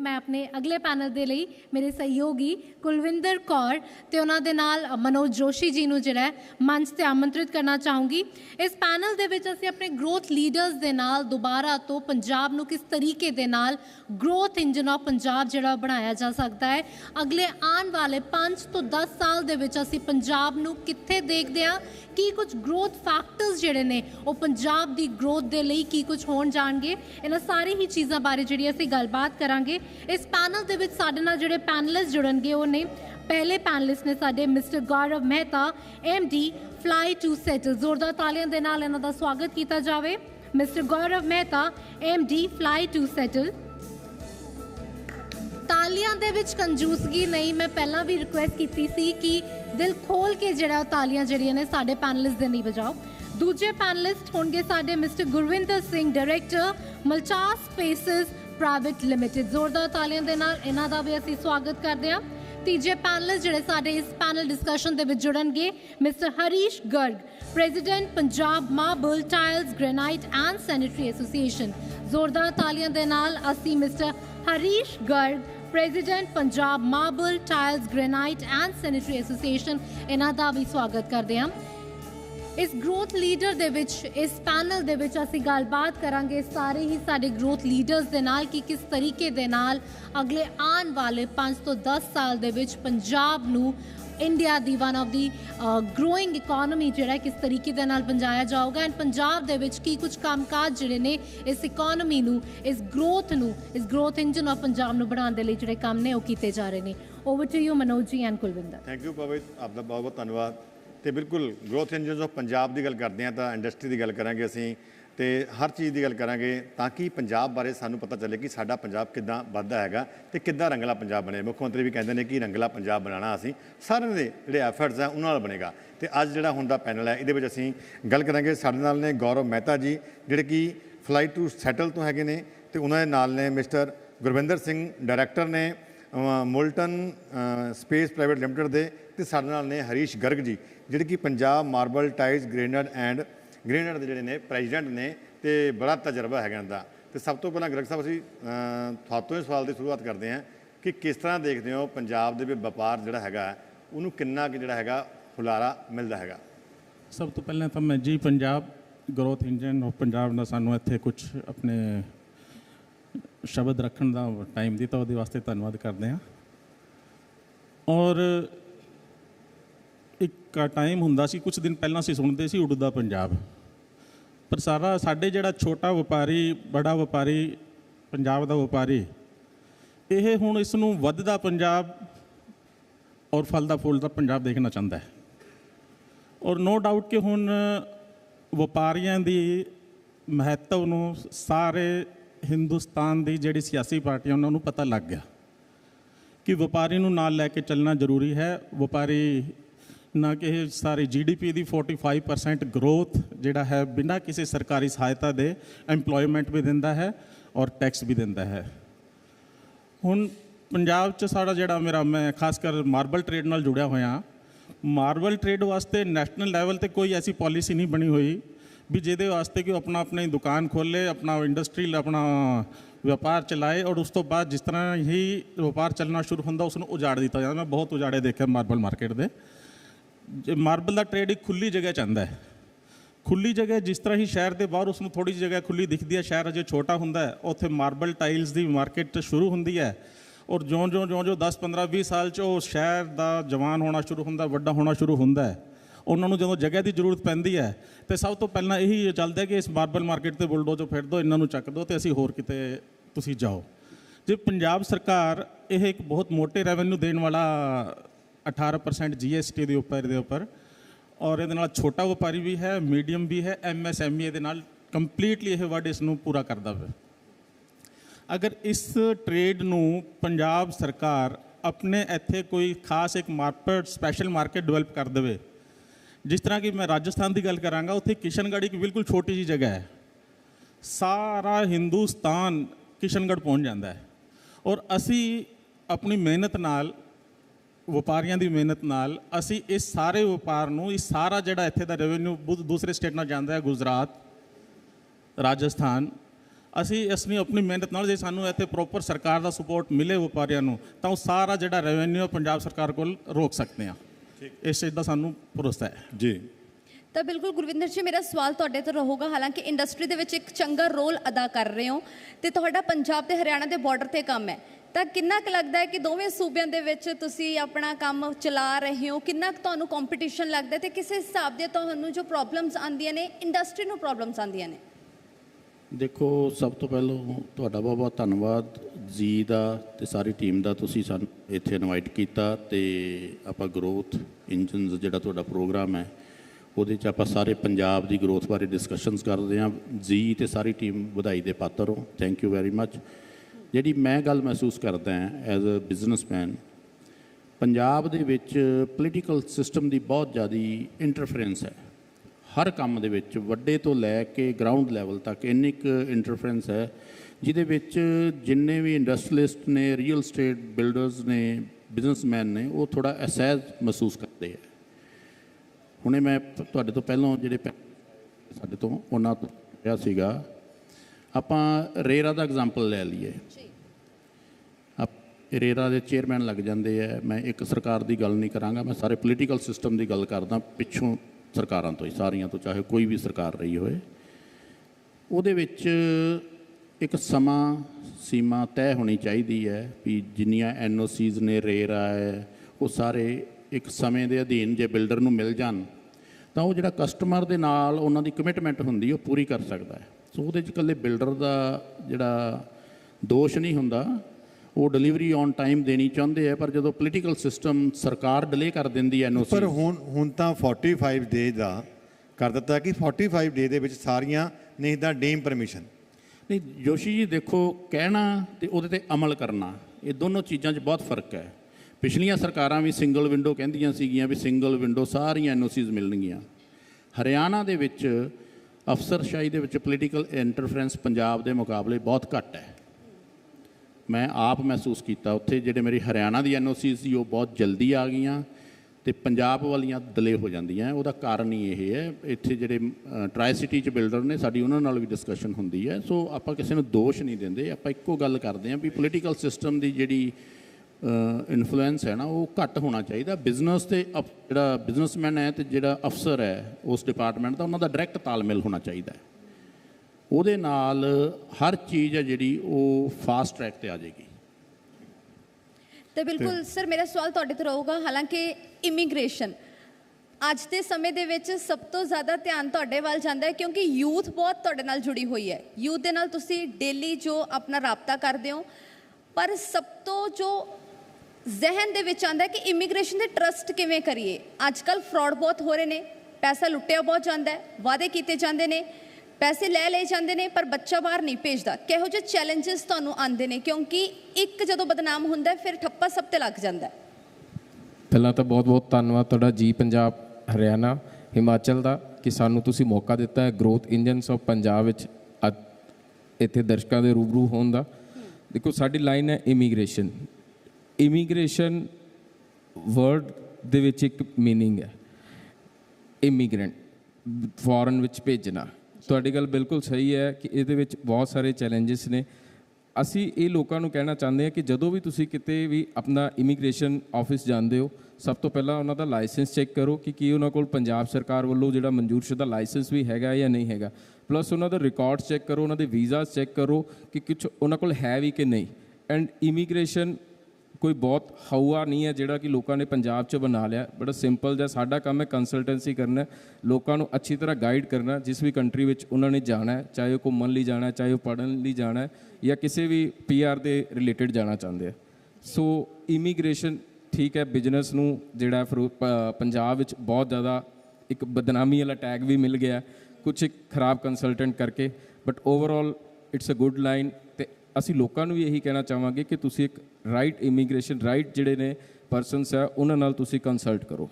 ਮੈਂ ਆਪਣੇ ਅਗਲੇ ਪੈਨਲ ਦੇ ਲਈ ਮੇਰੇ ਸਹਿਯੋਗੀ ਕੁਲਵਿੰਦਰ ਕੌਰ ਤੇ ਉਹਨਾਂ ਦੇ ਨਾਲ ਮਨੋਜ ਜੋਸ਼ੀ ਜੀ ਨੂੰ ਜਿਹੜਾ ਮੰਚ ਤੇ ਆਮੰਤਰਿਤ ਕਰਨਾ ਚਾਹੂੰਗੀ। ਇਸ ਪੈਨਲ ਦੇ ਵਿੱਚ ਅਸੀਂ ਆਪਣੇ ਗਰੋਥ ਲੀਡਰਸ ਦੇ ਨਾਲ ਦੁਬਾਰਾ ਤੋਂ ਪੰਜਾਬ ਨੂੰ ਕਿਸ ਤਰੀਕੇ ਦੇ ਨਾਲ ਗਰੋਥ ਇੰਜਨ ਆਫ ਪੰਜਾਬ ਜਿਹੜਾ ਬਣਾਇਆ ਜਾ ਸਕਦਾ ਹੈ, ਅਗਲੇ ਆਉਣ ਵਾਲੇ 5 ਤੋਂ 10 ਸਾਲ ਦੇ ਵਿੱਚ ਅਸੀਂ ਪੰਜਾਬ ਨੂੰ ਕਿੱਥੇ ਦੇਖਦੇ ਹਾਂ, ਕੀ ਕੁਝ ਗਰੋਥ ਫੈਕਟਰਸ ਜਿਹੜੇ ਨੇ ਉਹ ਪੰਜਾਬ ਦੀ ਗਰੋਥ ਦੇ ਲਈ ਕੀ ਕੁਝ ਹੋਣ ਜਾਣਗੇ, ਇਹਨਾਂ ਸਾਰੀ ਹੀ ਚੀਜ਼ਾਂ ਬਾਰੇ ਜਿਹੜੀ ਅਸੀਂ ਗੱਲਬਾਤ ਕਰਾਂਗੇ। ਇਸ ਪੈਨਲ ਦੇ ਵਿੱਚ ਸਾਡੇ ਨਾਲ ਜਿਹੜੇ ਪੈਨਲਿਸਟ ਜੁੜਨਗੇ, ਉਹ ਨੇ ਪਹਿਲੇ ਪੈਨਲਿਸਟ ਨੇ ਸਾਡੇ mister Gaurav Mehta D fly to settle ਜ਼ੋਰਦਾਰ ਤਾਲੀਆਂ ਦੇ ਨਾਲ ਇਹਨਾਂ ਦਾ ਸਵਾਗਤ ਕੀਤਾ ਜਾਵੇ। Mister Gaurav Mehta D fly to settle ਤਾਲੀਆਂ ਦੇ ਵਿੱਚ ਕੰਜੂਸਗੀ ਨਹੀਂ, ਮੈਂ ਪਹਿਲਾਂ ਵੀ ਰਿਕੁਐਸਟ ਕੀਤੀ ਸੀ ਕਿ ਦਿਲ ਖੋਲ ਕੇ ਜਿਹੜਾ ਉਹ ਤਾਲੀਆਂ ਜਿਹੜੀਆਂ ਨੇ ਸਾਡੇ ਪੈਨਲਿਸਟ ਦੇ ਨਹੀਂ ਵਜਾਓ। ਦੂਜੇ ਪੈਨਲਿਸਟ ਹੋਣਗੇ ਸਾਡੇ ਮਿਸਟਰ ਗੁਰਵਿੰਦਰ ਸਿੰਘ ਡਾਇਰੈਕਟਰ ਮਲਚਾਸ ਸਪੇਸਸ ਪ੍ਰਾਈਵੇਟ ਲਿਮਿਟਿਡ। ਜ਼ੋਰਦਾਰ ਤਾਲੀਆਂ ਦੇ ਨਾਲ ਇਹਨਾਂ ਦਾ ਵੀ ਅਸੀਂ ਸਵਾਗਤ ਕਰਦੇ ਹਾਂ। ਤੀਜੇ ਪੈਨਲਿਸਟ ਜਿਹੜੇ ਸਾਡੇ ਇਸ ਪੈਨਲ ਡਿਸਕਸ਼ਨ ਦੇ ਵਿੱਚ ਜੁੜਨਗੇ, mister Harish Garg, president Punjab marble tiles granite and sanitary association. ਜ਼ੋਰਦਾਰ ਤਾਲੀਆਂ ਦੇ ਨਾਲ ਅਸੀਂ mister Harish Garg, president Punjab marble tiles granite and sanitary association, ਇਹਨਾਂ ਦਾ ਵੀ ਸਵਾਗਤ ਕਰਦੇ ਹਾਂ। ਇਸ ਗਰੋਥ ਲੀਡਰ ਦੇ ਵਿੱਚ, ਇਸ ਪੈਨਲ ਦੇ ਵਿੱਚ ਅਸੀਂ ਗੱਲਬਾਤ ਕਰਾਂਗੇ ਸਾਰੇ ਹੀ ਸਾਡੇ ਗਰੋਥ ਲੀਡਰਸ ਦੇ ਨਾਲ ਕਿ ਕਿਸ ਤਰੀਕੇ ਦੇ ਨਾਲ ਅਗਲੇ ਆਉਣ ਵਾਲੇ 5 ਤੋਂ 10 ਸਾਲ ਦੇ ਵਿੱਚ ਪੰਜਾਬ ਨੂੰ India the one of the growing economy ਜਿਹੜਾ ਕਿਸ ਤਰੀਕੇ ਦੇ ਨਾਲ ਪਹੁੰਚਾਇਆ ਜਾਊਗਾ ਐਂਡ ਪੰਜਾਬ ਦੇ ਵਿੱਚ ਕੀ ਕੁਝ ਕੰਮਕਾਜ ਜਿਹੜੇ ਨੇ ਇਸ ਇਕਨੋਮੀ ਨੂੰ, ਇਸ ਗਰੋਥ ਨੂੰ, ਇਸ ਗਰੋਥ ਇੰਜਨ ਆਫ ਪੰਜਾਬ ਨੂੰ ਬਣਾਉਣ ਦੇ ਲਈ ਜਿਹੜੇ ਕੰਮ ਨੇ ਉਹ ਕੀਤੇ ਜਾ ਰਹੇ ਨੇ। Over to you Manoj ji and Kulwinder thank you Pavit ਆਪਦਾ ਬਹੁਤ ਬਹੁਤ ਧੰਨਵਾਦ। ਤੇ ਬਿਲਕੁਲ ਗਰੋਥ ਇੰਜਨਸ ਆਫ ਪੰਜਾਬ ਦੀ ਗੱਲ ਕਰਦੇ ਹਾਂ ਤਾਂ ਇੰਡਸਟਰੀ ਦੀ ਗੱਲ ਕਰਾਂਗੇ ਅਸੀਂ ਤੇ ਹਰ ਚੀਜ਼ ਦੀ ਗੱਲ ਕਰਾਂਗੇ ਤਾਂ ਕਿ ਪੰਜਾਬ ਬਾਰੇ ਸਾਨੂੰ ਪਤਾ ਚੱਲੇ ਕਿ ਸਾਡਾ ਪੰਜਾਬ ਕਿੱਦਾਂ ਵੱਧਦਾ ਹੈਗਾ ਤੇ ਕਿੱਦਾਂ ਰੰਗਲਾ ਪੰਜਾਬ ਬਣੇ ਮੁੱਖ ਮੰਤਰੀ ਵੀ ਕਹਿੰਦੇ ਨੇ ਕਿ ਰੰਗਲਾ ਪੰਜਾਬ ਬਣਾਉਣਾ ਅਸੀਂ ਸਾਰਿਆਂ ਦੇ ਜਿਹੜੇ ਐਫਰਟਸ ਆ ਉਹਨਾਂ ਨਾਲ ਬਣੇਗਾ। ਤੇ ਅੱਜ ਜਿਹੜਾ ਹੁਣ ਦਾ ਪੈਨਲ ਹੈ, ਇਹਦੇ ਵਿੱਚ ਅਸੀਂ ਗੱਲ ਕਰਾਂਗੇ। ਸਾਡੇ ਨਾਲ ਨੇ ਗੌਰਵ ਮਹਿਤਾ ਜੀ, ਜਿਹੜੇ ਕਿ ਫਲਾਈ ਟੂ ਸੈਟਲ ਤੋਂ ਹੈਗੇ ਨੇ ਤੇ ਉਹਨਾਂ ਦੇ ਨਾਲ ਨੇ ਮਿਸਟਰ ਗੁਰਵਿੰਦਰ ਸਿੰਘ ਡਾਇਰੈਕਟਰ ਨੇ ਮੁਲਟਨ ਸਪੇਸ ਪ੍ਰਾਈਵੇਟ ਲਿਮਟਿਡ ਦੇ ਤੇ ਸਾਡੇ ਨਾਲ ਨੇ ਹਰੀਸ਼ ਗਰਗ ਜੀ। ਜਿਹੜੇ ਕਿ Punjab marble tiles granite and granite ਦੇ ਜਿਹੜੇ ਨੇ ਪ੍ਰੈਜ਼ੀਡੈਂਟ ਨੇ ਤੇ ਬੜਾ ਤਜਰਬਾ ਹੈਗਾ ਇਹਦਾ ਤੇ ਸਭ ਤੋਂ ਪਹਿਲਾਂ ਗਰਗ ਸਾਹਿਬ ਅਸੀਂ ਅ, ਤੁਹਾਤੋਂ ਇਹ ਸਵਾਲ ਦੀ ਸ਼ੁਰੂਆਤ ਕਰਦੇ ਹਾਂ ਕਿ ਕਿਸ ਤਰ੍ਹਾਂ ਦੇਖਦੇ ਹੋ ਪੰਜਾਬ ਦੇ ਵਿੱਚ ਵਪਾਰ ਜਿਹੜਾ ਹੈਗਾ ਉਹਨੂੰ ਕਿੰਨਾ ਕੁ ਜਿਹੜਾ ਹੈਗਾ ਹੁਲਾਰਾ ਮਿਲਦਾ ਹੈਗਾ? ਸਭ ਤੋਂ ਪਹਿਲਾਂ ਤਾਂ ਮੈਂ ਜੀ Punjab growth engine of Punjab ਦਾ ਸਾਨੂੰ ਇੱਥੇ ਕੁਝ ਆਪਣੇ ਸ਼ਬਦ ਰੱਖਣ ਦਾ ਟਾਈਮ ਦਿੱਤਾ ਉਹਦੇ ਵਾਸਤੇ ਧੰਨਵਾਦ ਕਰਦੇ ਹਾਂ। ਔਰ ਇੱਕ ਟਾਈਮ ਹੁੰਦਾ ਸੀ ਕੁਝ ਦਿਨ ਪਹਿਲਾਂ ਅਸੀਂ ਸੁਣਦੇ ਸੀ ਉਡਦਾ ਪੰਜਾਬ। ਪਰ ਸਾਰਾ ਸਾਡੇ ਜਿਹੜਾ ਛੋਟਾ ਵਪਾਰੀ, ਬੜਾ ਵਪਾਰੀ, ਪੰਜਾਬ ਦਾ ਵਪਾਰੀ, ਇਹ ਹੁਣ ਇਸ ਨੂੰ ਵੱਧਦਾ ਪੰਜਾਬ ਔਰ ਫਲਦਾ ਫੁੱਲਦਾ ਪੰਜਾਬ ਦੇਖਣਾ ਚਾਹੁੰਦਾ ਹੈ। ਔਰ ਨੋ ਡਾਊਟ ਕਿ ਹੁਣ ਵਪਾਰੀਆਂ ਦੀ ਮਹੱਤਵ ਨੂੰ ਸਾਰੇ ਹਿੰਦੁਸਤਾਨ ਦੀ ਜਿਹੜੀ ਸਿਆਸੀ ਪਾਰਟੀਆਂ ਉਹਨਾਂ ਨੂੰ ਪਤਾ ਲੱਗ ਗਿਆ ਕਿ ਵਪਾਰੀ ਨੂੰ ਨਾਲ ਲੈ ਕੇ ਚੱਲਣਾ ਜ਼ਰੂਰੀ ਹੈ। ਵਪਾਰੀ ਨਾ ਕਿ ਇਹ ਸਾਰੀ ਜੀਡੀਪੀ ਦੀ 45% ਗਰੋਥ ਜਿਹੜਾ ਹੈ ਬਿਨਾਂ ਕਿਸੇ ਸਰਕਾਰੀ ਸਹਾਇਤਾ ਦੇ EMPLOYMENT ਵੀ ਦਿੰਦਾ ਹੈ ਔਰ ਟੈਕਸ ਵੀ ਦਿੰਦਾ ਹੈ। ਹੁਣ ਪੰਜਾਬ 'ਚ ਸਾਡਾ ਜਿਹੜਾ ਮੇਰਾ ਮੈਂ ਖਾਸ ਕਰ ਮਾਰਬਲ ਟ੍ਰੇਡ ਨਾਲ ਜੁੜਿਆ ਹੋਇਆ ਮਾਰਬਲ ਟ੍ਰੇਡ ਵਾਸਤੇ ਨੈਸ਼ਨਲ ਲੈਵਲ ਤੇ ਕੋਈ ਐਸੀ ਪਾਲਿਸੀ ਨਹੀਂ ਬਣੀ ਹੋਈ ਵੀ ਜਿਹਦੇ ਵਾਸਤੇ ਕਿ ਉਹ ਆਪਣਾ ਆਪਣੀ ਦੁਕਾਨ ਖੋਲੇ ਆਪਣਾ ਇੰਡਸਟਰੀ ਆਪਣਾ ਵਪਾਰ ਚਲਾਏ ਔਰ ਉਸ ਤੋਂ ਬਾਅਦ ਜਿਸ ਤਰ੍ਹਾਂ ਹੀ ਵਪਾਰ ਚੱਲਣਾ ਸ਼ੁਰੂ ਹੁੰਦਾ ਉਸ ਨੂੰ ਉਜਾੜ ਦਿੱਤਾ ਜਾਂਦਾ। ਮੈਂ ਬਹੁਤ ਉਜਾੜੇ ਦੇਖੇ ਮਾਰਬਲ ਮਾਰਕੀਟ ਦੇ। ਜੇ ਮਾਰਬਲ ਦਾ ਟ੍ਰੇਡ ਇੱਕ ਖੁੱਲੀ ਜਗ੍ਹਾ 'ਚ ਆਉਂਦਾ ਹੈ। ਖੁੱਲੀ ਜਗ੍ਹਾ ਜਿਸ ਤਰ੍ਹਾਂ ਹੀ ਸ਼ਹਿਰ ਦੇ ਬਾਹਰ ਉਸ ਨੂੰ ਥੋੜੀ ਜਿਹੀ ਜਗ੍ਹਾ ਖੁੱਲੀ ਦਿਖਦੀ ਹੈ। ਸ਼ਹਿਰ ਅਜੇ ਛੋਟਾ ਹੁੰਦਾ ਹੈ। ਉੱਥੇ ਮਾਰਬਲ ਟਾਈਲਸ ਦੀ ਮਾਰਕੀਟ ਸ਼ੁਰੂ ਹੁੰਦੀ ਹੈ ਔਰ ਜਿਉਂ ਜਿਉਂ ਜਿਉਂ ਜਿਉਂ 10 15 20 ਸਾਲ 'ਚ ਉਹ ਸ਼ਹਿਰ ਦਾ ਜਵਾਨ ਹੋਣਾ ਸ਼ੁਰੂ ਹੁੰਦਾ, ਵੱਡਾ ਹੋਣਾ ਸ਼ੁਰੂ ਹੁੰਦਾ ਹੈ। ਉਹਨਾਂ ਨੂੰ ਜਦੋਂ ਜਗ੍ਹਾ ਦੀ ਜ਼ਰੂਰਤ ਪੈਂਦੀ ਹੈ, ਤੇ ਸਭ ਤੋਂ ਪਹਿਲਾਂ ਇਹੀ ਚੱਲਦਾ ਕਿ ਇਸ ਮਾਰਬਲ ਮਾਰਕੀਟ ਤੇ ਬੁਲਡੋਜ਼ਰ ਫੇਰ ਦਿਓ ਇਹਨਾਂ ਨੂੰ ਚੱਕ ਦਿਓ ਤੇ ਅਸੀਂ ਹੋਰ ਕਿਤੇ ਤੁਸੀਂ ਜਾਓ। ਜੇ ਪੰਜਾਬ ਸਰਕਾਰ ਇਹ ਇੱਕ ਬਹੁਤ ਮੋਟੇ ਰੈਵਨਿਊ ਦੇਣ ਵਾਲਾ 18% ਜੀਐਸਟੀ ਦੇ ਉੱਪਰ ਦੇ ਉੱਪਰ। ਔਰ ਇਹਦੇ ਨਾਲ ਛੋਟਾ ਵਪਾਰੀ ਵੀ ਹੈ ਮੀਡੀਅਮ ਵੀ ਹੈ ਐਮਐਸਐਮਈ ਇਹਦੇ ਨਾਲ ਕੰਪਲੀਟਲੀ ਇਹ ਵਰਡ ਇਸ ਨੂੰ ਪੂਰਾ ਕਰਦਾ ਹੈ ਅਗਰ ਇਸ ਟ੍ਰੇਡ ਨੂੰ ਪੰਜਾਬ ਸਰਕਾਰ ਆਪਣੇ ਇੱਥੇ ਕੋਈ ਖਾਸ ਇੱਕ ਮਾਰਕੀਟ ਸਪੈਸ਼ਲ ਮਾਰਕੀਟ ਡਿਵੈਲਪ ਕਰ ਦੇਵੇ, ਜਿਸ ਤਰ੍ਹਾਂ ਕਿ ਮੈਂ ਰਾਜਸਥਾਨ ਦੀ ਗੱਲ ਕਰਾਂਗਾ, ਉੱਥੇ ਕਿਸ਼ਨਗੜ੍ਹ ਇੱਕ ਬਿਲਕੁਲ ਛੋਟੀ ਜੀ ਜਗ੍ਹਾ ਹੈ। ਸਾਰਾ ਹਿੰਦੁਸਤਾਨ ਕਿਸ਼ਨਗੜ੍ਹ ਪਹੁੰਚ ਜਾਂਦਾ ਹੈ। ਔਰ ਅਸੀਂ ਆਪਣੀ ਮਿਹਨਤ ਨਾਲ ਵਪਾਰੀਆਂ ਦੀ ਮਿਹਨਤ ਨਾਲ ਅਸੀਂ ਇਸ ਸਾਰੇ ਵਪਾਰ ਨੂੰ ਇਸ ਸਾਰਾ ਜਿਹੜਾ ਇੱਥੇ ਦਾ ਰੈਵਨਿਊ ਦੂਸਰੇ ਸਟੇਟ ਨਾਲ ਜਾਂਦਾ ਹੈ ਗੁਜਰਾਤ ਰਾਜਸਥਾਨ ਅਸੀਂ ਇਸ ਨੂੰ ਆਪਣੀ ਮਿਹਨਤ ਨਾਲ ਜੇ ਸਾਨੂੰ ਇੱਥੇ ਪ੍ਰੋਪਰ ਸਰਕਾਰ ਦਾ ਸਪੋਰਟ ਮਿਲੇ ਵਪਾਰੀਆਂ ਨੂੰ ਤਾਂ ਉਹ ਸਾਰਾ ਜਿਹੜਾ ਰੈਵਨਿਊ ਪੰਜਾਬ ਸਰਕਾਰ ਕੋਲ ਰੋਕ ਸਕਦੇ ਆ ਇਸ ਚੀਜ਼ ਦਾ ਸਾਨੂੰ ਭਰੋਸਾ ਹੈ। ਜੀ। ਤਾਂ ਬਿਲਕੁਲ ਗੁਰਵਿੰਦਰ ਜੀ ਮੇਰਾ ਸਵਾਲ ਤੁਹਾਡੇ ਤੋਂ ਰਹੂਗਾ ਹਾਲਾਂਕਿ ਇੰਡਸਟਰੀ ਦੇ ਵਿੱਚ ਇੱਕ ਚੰਗਾ ਰੋਲ ਅਦਾ ਕਰ ਰਹੇ ਹੋ ਤੇ ਤੁਹਾਡਾ ਪੰਜਾਬ ਤੇ ਹਰਿਆਣਾ ਦੇ ਬਾਰਡਰ ਤੇ ਕੰਮ ਹੈ। ਤਾਂ ਕਿੰਨਾ ਕੁ ਲੱਗਦਾ ਹੈ ਕਿ ਦੋਵੇਂ ਸੂਬਿਆਂ ਦੇ ਵਿੱਚ ਤੁਸੀਂ ਆਪਣਾ ਕੰਮ ਚਲਾ ਰਹੇ ਹੋ? ਕਿੰਨਾ ਕੁ ਤੁਹਾਨੂੰ ਕੰਪੀਟੀਸ਼ਨ ਲੱਗਦਾ ਹੈ ਤੇ ਕਿਸ ਹਿਸਾਬ ਦੇ ਤੁਹਾਨੂੰ ਜੋ ਪ੍ਰੋਬਲਮਸ ਆਉਂਦੀਆਂ ਨੇ ਇੰਡਸਟਰੀ ਨੂੰ ਪ੍ਰੋਬਲਮਸ ਆਉਂਦੀਆਂ ਨੇ? ਦੇਖੋ, ਸਭ ਤੋਂ ਪਹਿਲਾਂ ਤੁਹਾਡਾ ਬਹੁਤ ਬਹੁਤ ਧੰਨਵਾਦ। ਜੀ ਦਾ ਤੇ ਸਾਰੀ ਟੀਮ ਦਾ ਤੁਸੀਂ ਸਾਨੂੰ ਇੱਥੇ ਇਨਵਾਈਟ ਕੀਤਾ ਤੇ ਆਪਾਂ ਗਰੋਥ ਇੰਜਨਸ ਜਿਹੜਾ ਤੁਹਾਡਾ ਪ੍ਰੋਗਰਾਮ ਹੈ, ਉਹਦੇ 'ਚ ਆਪਾਂ ਸਾਰੇ ਪੰਜਾਬ ਦੀ ਗਰੋਥ ਬਾਰੇ ਡਿਸਕਸ਼ਨਸ ਕਰਦੇ ਹਾਂ। ਜੀ ਤੇ ਸਾਰੀ ਟੀਮ ਵਧਾਈ ਦੇ ਪਾਤਰ ਹੋ। ਥੈਂਕ ਯੂ ਵੈਰੀ ਮੱਚ ਜਿਹੜੀ ਮੈਂ ਗੱਲ ਮਹਿਸੂਸ ਕਰਦਾ ਐਜ਼ ਅ ਬਿਜ਼ਨਸਮੈਨ ਪੰਜਾਬ ਦੇ ਵਿੱਚ ਪੋਲੀਟੀਕਲ ਸਿਸਟਮ ਦੀ ਬਹੁਤ ਜ਼ਿਆਦੀ ਇੰਟਰਫੇਰੈਂਸ ਹੈ। ਹਰ ਕੰਮ ਦੇ ਵਿੱਚ ਵੱਡੇ ਤੋਂ ਲੈ ਕੇ ਗਰਾਊਂਡ ਲੈਵਲ ਤੱਕ ਇੰਨੀ ਕੁ ਇੰਟਰਫੇਰੈਂਸ ਹੈ, ਜਿਹਦੇ ਵਿੱਚ ਜਿੰਨੇ ਵੀ ਇੰਡਸਟਰੀਲਿਸਟ ਨੇ ਰੀਅਲ ਸਟੇਟ ਬਿਲਡਰਸ ਨੇ ਬਿਜ਼ਨਸਮੈਨ ਨੇ, ਉਹ ਥੋੜਾ ਅਸਹਿਜ ਮਹਿਸੂਸ ਕਰਦੇ ਆ ਹੁਣੇ ਮੈਂ ਤੁਹਾਡੇ ਤੋਂ ਪਹਿਲਾਂ ਜਿਹੜੇ ਪੈ- ਸਾਡੇ ਤੋਂ ਉਹਨਾਂ ਤੋਂ ਰਿਹਾ ਸੀਗਾ ਆਪਾਂ ਰੇਰਾ ਦਾ ਐਗਜ਼ਾਮਪਲ ਲੈ ਲਈਏ। ਆਪ- ਰੇਰਾ ਦੇ ਚੇਅਰਮੈਨ ਲੱਗ ਜਾਂਦੇ ਆ। ਮੈਂ ਇੱਕ ਸਰਕਾਰ ਦੀ ਗੱਲ ਨਹੀਂ ਕਰਾਂਗਾ ਮੈਂ ਸਾਰੇ ਪੋਲੀਟੀਕਲ ਸਿਸਟਮ ਦੀ ਗੱਲ ਕਰਦਾ ਪਿੱਛੋਂ ਸਰਕਾਰਾਂ ਤੋਂ ਹੀ ਸਾਰੀਆਂ ਤੋਂ ਚਾਹੇ ਕੋਈ ਵੀ ਸਰਕਾਰ ਰਹੀ ਹੋਏ ਉਹਦੇ ਵਿੱਚ ਇੱਕ ਸਮਾਂ ਸੀਮਾ ਤੈਅ ਹੋਣੀ ਚਾਹੀਦੀ ਹੈ ਵੀ ਜਿੰਨੀਆਂ ਐਨਓਸੀਜ਼ ਨੇ ਰੇਰਾ ਹੈ ਉਹ ਸਾਰੇ ਇੱਕ ਸਮੇਂ ਦੇ ਅਧੀਨ ਜੇ ਬਿਲਡਰ ਨੂੰ ਮਿਲ ਜਾਣ ਤਾਂ ਉਹ ਜਿਹੜਾ ਕਸਟਮਰ ਦੇ ਨਾਲ ਉਹਨਾਂ ਦੀ ਕਮਿਟਮੈਂਟ ਹੁੰਦੀ ਉਹ ਪੂਰੀ ਕਰ ਸਕਦਾ ਹੈ। ਸੋ ਉਹਦੇ 'ਚ ਇਕੱਲੇ ਬਿਲਡਰ ਦਾ ਜਿਹੜਾ ਦੋਸ਼ ਨਹੀਂ ਹੁੰਦਾ। ਉਹ ਡਿਲੀਵਰੀ ਔਨ ਟਾਈਮ ਦੇਣੀ ਚਾਹੁੰਦੇ ਆ ਪਰ ਜਦੋਂ ਪੋਲੀਟੀਕਲ ਸਿਸਟਮ ਸਰਕਾਰ ਡਿਲੇ ਕਰ ਦਿੰਦੀ ਹੈ ਐਨਓਸੀ ਪਰ ਹੁਣ ਹੁਣ ਤਾਂ 45 ਡੇ ਦਾ ਕਰ ਦਿੱਤਾ ਕਿ 45 ਡੇ ਦੇ ਵਿੱਚ ਸਾਰੀਆਂ ਨਹੀਂ ਤਾਂ ਡੀਮ ਪਰਮਿਸ਼ਨ ਨਹੀਂ ਜੋਸ਼ੀ ਜੀ ਦੇਖੋ ਕਹਿਣਾ ਤੇ ਉਹਦੇ ਤੇ ਅਮਲ ਕਰਨਾ ਇਹ ਦੋਨੋਂ ਚੀਜ਼ਾਂ 'ਚ ਬਹੁਤ ਫ਼ਰਕ ਹੈ ਪਿਛਲੀਆਂ ਸਰਕਾਰਾਂ ਵੀ ਸਿੰਗਲ ਵਿੰਡੋ ਕਹਿੰਦੀਆਂ ਸੀਗੀਆਂ ਵੀ ਸਿੰਗਲ ਵਿੰਡੋ ਸਾਰੀਆਂ ਐਨਓਸੀਜ਼ ਮਿਲਣਗੀਆਂ। ਹਰਿਆਣਾ ਦੇ ਵਿੱਚ ਅਫਸਰਸ਼ਾਹੀ ਦੇ ਵਿੱਚ ਪੋਲੀਟੀਕਲ ਇੰਟਰਫਰੈਂਸ ਪੰਜਾਬ ਦੇ ਮੁਕਾਬਲੇ ਬਹੁਤ ਘੱਟ ਹੈ। ਮੈਂ ਆਪ ਮਹਿਸੂਸ ਕੀਤਾ ਉੱਥੇ, ਜਿਹੜੇ ਮੇਰੀ ਹਰਿਆਣਾ ਦੀ ਐਨਓਸੀ ਸੀ, ਉਹ ਬਹੁਤ ਜਲਦੀ ਆ ਗਈਆਂ ਤੇ ਪੰਜਾਬ ਵਾਲੀਆਂ ਦਲੇ ਹੋ ਜਾਂਦੀਆਂ ਉਹਦਾ ਕਾਰਨ ਹੀ ਇਹ ਹੈ, ਇੱਥੇ ਜਿਹੜੇ ਟਰਾਈ ਸਿਟੀ ਚ ਬਿਲਡਰ ਨੇ, ਸਾਡੀ ਉਹਨਾਂ ਨਾਲ ਵੀ ਡਿਸਕਸ਼ਨ ਹੁੰਦੀ ਹੈ। ਸੋ ਆਪਾਂ ਕਿਸੇ ਨੂੰ ਦੋਸ਼ ਨਹੀਂ ਦਿੰਦੇ, ਆਪਾਂ ਇੱਕੋ ਗੱਲ ਕਰਦੇ ਹਾਂ ਵੀ ਪੋਲੀਟੀਕਲ ਸਿਸਟਮ ਦੀ ਜਿਹੜੀ ਇਨਫਲੂਐਂਸ ਹੈ ਨਾ ਉਹ ਘੱਟ ਹੋਣਾ ਚਾਹੀਦਾ। ਬਿਜ਼ਨਸ ਤੇ ਜਿਹੜਾ ਬਿਜ਼ਨਸਮੈਨ ਹੈ ਤੇ ਜਿਹੜਾ ਅਫਸਰ ਹੈ ਉਸ ਡਿਪਾਰਟਮੈਂਟ ਦਾ ਉਹਨਾਂ ਦਾ ਡਾਇਰੈਕਟ ਤਾਲਮੇਲ ਹੋਣਾ ਚਾਹੀਦਾ ਹੈ। ਉਹਦੇ ਨਾਲ ਹਰ ਚੀਜ਼ ਹੈ ਜਿਹੜੀ ਉਹ ਫਾਸਟ ਟਰੈਕ ਤੇ ਆ ਜਾਏਗੀ। ਤੇ ਬਿਲਕੁਲ ਸਰ ਮੇਰਾ ਸਵਾਲ ਤੁਹਾਡੇ ਤੋਂ ਰਹੂਗਾ ਹਾਲਾਂਕਿ ਇਮੀਗ੍ਰੇਸ਼ਨ ਅੱਜ ਦੇ ਸਮੇਂ ਦੇ ਵਿੱਚ ਸਭ ਤੋਂ ਜ਼ਿਆਦਾ ਧਿਆਨ ਤੁਹਾਡੇ ਵੱਲ ਜਾਂਦਾ ਹੈ ਕਿਉਂਕਿ ਯੂਥ ਬਹੁਤ ਤੁਹਾਡੇ ਨਾਲ ਜੁੜੀ ਹੋਈ ਹੈ। ਯੂਥ ਦੇ ਨਾਲ ਤੁਸੀਂ ਡੇਲੀ ਜੋ ਆਪਣਾ ਰਾਬਤਾ ਕਰਦੇ ਹੋ ਪਰ ਸਭ ਤੋਂ ਜੋ ਜ਼ਿਹਨ ਦੇ ਵਿੱਚ ਆਉਂਦਾ ਹੈ ਕਿ ਇਮੀਗ੍ਰੇਸ਼ਨ ਤੇ ਟਰਸਟ ਕਿਵੇਂ ਕਰੀਏ ਅੱਜ ਕੱਲ ਫਰਾਡ ਬਹੁਤ ਹੋ ਰਹੇ ਨੇ ਪੈਸਾ ਲੁੱਟਿਆ ਬਹੁਤ ਜਾਂਦਾ ਹੈ ਵਾਅਦੇ ਕੀਤੇ ਜਾਂਦੇ ਨੇ ਪੈਸੇ ਲੈ ਲਏ ਜਾਂਦੇ ਨੇ ਪਰ ਬੱਚਾ ਬਾਹਰ ਨਹੀਂ ਭੇਜਦਾ ਕਿਹੋ ਜਿਹੇ ਚੈਲੰਜਸ ਤੁਹਾਨੂੰ ਆਉਂਦੇ ਨੇ ਕਿਉਂਕਿ ਇੱਕ ਜਦੋਂ ਬਦਨਾਮ ਹੁੰਦਾ ਫਿਰ ਠੱਪਾ ਸਭ ਤੇ ਲੱਗ ਜਾਂਦਾ। ਪਹਿਲਾਂ ਤਾਂ ਬਹੁਤ-ਬਹੁਤ ਧੰਨਵਾਦ ਤੁਹਾਡਾ ਜੀ ਪੰਜਾਬ ਹਰਿਆਣਾ ਹਿਮਾਚਲ ਦਾ ਕਿ ਸਾਨੂੰ ਤੁਸੀਂ ਮੌਕਾ ਦਿੱਤਾ ਹੈ ਗਰੋਥ ਇੰਜਨਸ ਆਫ ਪੰਜਾਬ ਵਿੱਚ ਇੱਥੇ ਦਰਸ਼ਕਾਂ ਦੇ ਰੂਬਰੂ ਹੋਣ ਦਾ ਦੇਖੋ ਸਾਡੀ ਲਾਈਨ ਹੈ ਇਮੀਗ੍ਰੇਸ਼ਨ ਇਮੀਗ੍ਰੇਸ਼ਨ ਵਰਡ ਦੇ ਵਿੱਚ ਇੱਕ मीनिंग ਹੈ ਇਮੀਗ੍ਰੈਂਟ ਫੋਰਨ ਵਿੱਚ ਭੇਜਣਾ ਤੁਹਾਡੀ ਗੱਲ ਬਿਲਕੁਲ ਸਹੀ ਹੈ ਕਿ ਇਹਦੇ ਵਿੱਚ ਬਹੁਤ ਸਾਰੇ ਚੈਲੰਜਸ ਨੇ ਅਸੀਂ ਇਹ ਲੋਕਾਂ ਨੂੰ ਕਹਿਣਾ ਚਾਹੁੰਦੇ ਹਾਂ ਕਿ ਜਦੋਂ ਵੀ ਤੁਸੀਂ ਕਿਤੇ ਵੀ ਆਪਣਾ ਇਮੀਗ੍ਰੇਸ਼ਨ ਆਫਿਸ ਜਾਂਦੇ ਹੋ ਸਭ ਤੋਂ ਪਹਿਲਾਂ ਉਹਨਾਂ ਦਾ ਲਾਇਸੈਂਸ ਚੈੱਕ ਕਰੋ ਕਿ ਕੀ ਉਹਨਾਂ ਕੋਲ ਪੰਜਾਬ ਸਰਕਾਰ ਵੱਲੋਂ ਜਿਹੜਾ ਮਨਜ਼ੂਰਸ਼ੁਦਾ ਲਾਇਸੈਂਸ ਵੀ ਹੈਗਾ ਜਾਂ ਨਹੀਂ ਹੈਗਾ ਪਲੱਸ ਉਹਨਾਂ ਦਾ ਰਿਕਾਰਡਸ ਚੈੱਕ ਕਰੋ ਉਹਨਾਂ ਦੇ ਵੀਜ਼ਾਸ ਚੈੱਕ ਕਰੋ ਕਿ ਕੁਝ ਉਹਨਾਂ ਕੋਲ ਹੈ ਵੀ ਕਿ ਨਹੀਂ ਐਂਡ ਇਮੀਗ੍ਰੇਸ਼ਨ ਕੋਈ ਬਹੁਤ ਹਊਆ ਨਹੀਂ ਹੈ ਜਿਹੜਾ ਕਿ ਲੋਕਾਂ ਨੇ ਪੰਜਾਬ 'ਚ ਬਣਾ ਲਿਆ। ਬੜਾ ਸਿੰਪਲ ਜਿਹਾ ਸਾਡਾ ਕੰਮ ਹੈ ਕੰਸਲਟੈਂਸੀ ਕਰਨਾ, ਲੋਕਾਂ ਨੂੰ ਅੱਛੀ ਤਰ੍ਹਾਂ ਗਾਈਡ ਕਰਨਾ, ਜਿਸ ਵੀ ਕੰਟਰੀ ਵਿੱਚ ਉਹਨਾਂ ਨੇ ਜਾਣਾ ਹੈ, ਚਾਹੇ ਉਹ ਘੁੰਮਣ ਲਈ ਜਾਣਾ ਹੈ, ਚਾਹੇ ਉਹ ਪੜ੍ਹਨ ਲਈ ਜਾਣਾ ਹੈ ਜਾਂ ਕਿਸੇ ਵੀ ਪੀਆਰ ਦੇ ਰਿਲੇਟਡ ਜਾਣਾ ਚਾਹੁੰਦੇ ਆ। ਸੋ ਇਮੀਗ੍ਰੇਸ਼ਨ ਠੀਕ ਹੈ ਬਿਜ਼ਨਸ ਨੂੰ ਜਿਹੜਾ ਫਿਰੋ- ਪੰਜਾਬ ਵਿੱਚ ਬਹੁਤ ਜ਼ਿਆਦਾ ਇੱਕ ਬਦਨਾਮੀ ਵਾਲਾ ਟੈਗ ਵੀ ਮਿਲ ਗਿਆ ਕੁਝ ਇੱਕ ਖਰਾਬ ਕੰਸਲਟੈਂਟ ਕਰਕੇ but overall it's a good line ਅਸੀਂ ਲੋਕਾਂ ਨੂੰ ਵੀ ਇਹੀ ਕਹਿਣਾ ਚਾਹਾਂਗੇ ਕਿ ਤੁਸੀਂ ਇੱਕ ਰਾਈਟ ਇਮੀਗ੍ਰੇਸ਼ਨ ਰਾਈਟ ਜਿਹੜੇ ਨੇ ਪਰਸਨਸ ਆ, ਉਹਨਾਂ ਨਾਲ ਤੁਸੀਂ ਕੰਸਲਟ ਕਰੋ।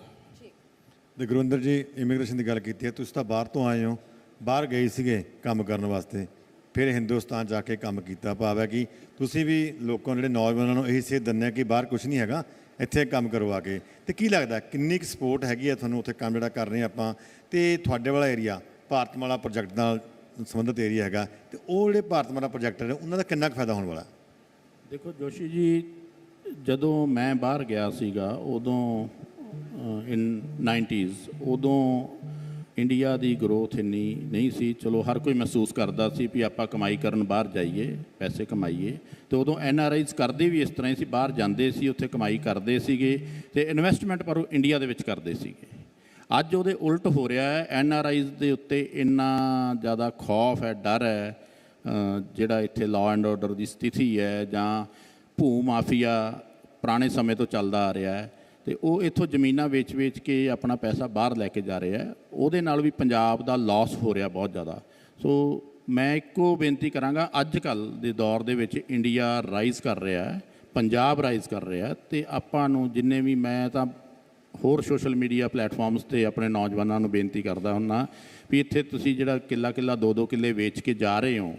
ਤੇ ਗੁਰਵਿੰਦਰ ਜੀ ਇਮੀਗ੍ਰੇਸ਼ਨ ਦੀ ਗੱਲ ਕੀਤੀ ਹੈ, ਤੁਸੀਂ ਤਾਂ ਬਾਹਰ ਤੋਂ ਆਏ ਹੋ, ਬਾਹਰ ਗਏ ਸੀਗੇ ਕੰਮ ਕਰਨ ਵਾਸਤੇ, ਫਿਰ ਹਿੰਦੁਸਤਾਨ ਜਾ ਕੇ ਕੰਮ ਕੀਤਾ, ਭਾਵ ਹੈ ਕਿ ਤੁਸੀਂ ਵੀ ਲੋਕਾਂ ਜਿਹੜੇ ਨੌਜਵਾਨਾਂ ਨੂੰ ਇਹੀ ਸੇਧ ਦਿੰਦੇ ਆ ਕਿ ਬਾਹਰ ਕੁਝ ਨਹੀਂ ਹੈਗਾ, ਇੱਥੇ ਕੰਮ ਕਰੋ ਆ ਕੇ। ਤੇ ਕੀ ਲੱਗਦਾ ਕਿੰਨੀ ਕੁ ਸਪੋਰਟ ਹੈਗੀ ਆ ਤੁਹਾਨੂੰ ਉੱਥੇ ਕੰਮ ਜਿਹੜਾ ਕਰ ਰਹੇ ਆਪਾਂ? ਤੇ ਤੁਹਾਡੇ ਵਾਲਾ ਏਰੀਆ ਭਾਰਤ ਭਾਰਤਮਾਲਾ ਪ੍ਰੋਜੈਕਟ ਨਾਲ ਸੰਬੰਧਿਤ ਏਰੀਆ ਹੈਗਾ ਤੇ ਉਹ ਜਿਹੜੇ ਭਾਰਤ ਭਾਰਤਮਾਲਾ ਪ੍ਰੋਜੈਕਟ ਨੇ, ਉਹਨਾਂ ਦਾ ਕਿੰਨਾ ਕੁ ਫਾਇਦਾ ਹੋਣ ਵਾਲਾ? ਦੇਖੋ ਜੋਸ਼ੀ ਜੀ, ਜਦੋਂ ਮੈਂ ਬਾਹਰ ਗਿਆ ਸੀਗਾ, ਉਦੋਂ ਇਨ 90s ਉਦੋਂ ਇੰਡੀਆ ਦੀ ਗਰੋਥ ਇੰਨੀ ਨਹੀਂ ਸੀ। ਚਲੋ ਹਰ ਕੋਈ ਮਹਿਸੂਸ ਕਰਦਾ ਸੀ ਵੀ ਆਪਾਂ ਕਮਾਈ ਕਰਨ ਬਾਹਰ ਜਾਈਏ, ਪੈਸੇ ਕਮਾਈਏ। ਤੇ ਉਦੋਂ ਐਨ ਆਰ ਆਈਜ਼ ਕਰਦੇ ਵੀ ਇਸ ਤਰ੍ਹਾਂ ਹੀ ਸੀ, ਬਾਹਰ ਜਾਂਦੇ ਸੀ, ਉੱਥੇ ਕਮਾਈ ਕਰਦੇ ਸੀਗੇ ਤੇ ਇਨਵੈਸਟਮੈਂਟ ਪਰ ਉਹ ਇੰਡੀਆ ਦੇ ਵਿੱਚ ਕਰਦੇ ਸੀਗੇ। ਅੱਜ ਉਹਦੇ ਉਲਟ ਹੋ ਰਿਹਾ ਹੈ। ਐਨ ਆਰ ਆਈਜ਼ ਦੇ ਉੱਤੇ ਇੰਨਾ ਜ਼ਿਆਦਾ ਖੌਫ ਹੈ, ਡਰ ਹੈ ਜਿਹੜਾ ਇੱਥੇ ਲਾਅ ਐਂਡ ਆਰਡਰ ਦੀ ਸਥਿਤੀ ਹੈ ਜਾਂ ਭੂ ਮਾਫੀਆ ਪੁਰਾਣੇ ਸਮੇਂ ਤੋਂ ਚੱਲਦਾ ਆ ਰਿਹਾ ਹੈ ਤੇ ਉਹ ਇੱਥੋਂ ਜ਼ਮੀਨਾਂ ਵੇਚ-ਵੇਚ ਕੇ ਆਪਣਾ ਪੈਸਾ ਬਾਹਰ ਲੈ ਕੇ ਜਾ ਰਿਹਾ ਹੈ। ਉਹਦੇ ਨਾਲ ਵੀ ਪੰਜਾਬ ਦਾ ਲਾਸ ਹੋ ਰਿਹਾ ਬਹੁਤ ਜ਼ਿਆਦਾ। ਸੋ ਮੈਂ ਇੱਕੋ ਬੇਨਤੀ ਕਰਾਂਗਾ, ਅੱਜ ਕੱਲ ਦੇ ਦੌਰ ਦੇ ਵਿੱਚ ਇੰਡੀਆ ਰਾਈਜ਼ ਕਰ ਰਿਹਾ ਹੈ, ਪੰਜਾਬ ਰਾਈਜ਼ ਕਰ ਰਿਹਾ ਹੈ ਤੇ ਆਪਾਂ ਨੂੰ ਜਿੰਨੇ ਵੀ ਮੈਂ ਤਾਂ ਹੋਰ ਸੋਸ਼ਲ ਮੀਡੀਆ ਪਲੇਟਫਾਰਮਸ ਤੇ ਆਪਣੇ ਨੌਜਵਾਨਾਂ ਨੂੰ ਬੇਨਤੀ ਕਰਦਾ ਹੁੰਨਾ ਵੀ ਇੱਥੇ ਤੁਸੀਂ ਜਿਹੜਾ ਕਿੱਲਾ ਕਿੱਲਾ ਦੋ ਦੋ ਕਿੱਲੇ ਵੇਚ ਕੇ ਜਾ ਰਹੇ ਹੋ,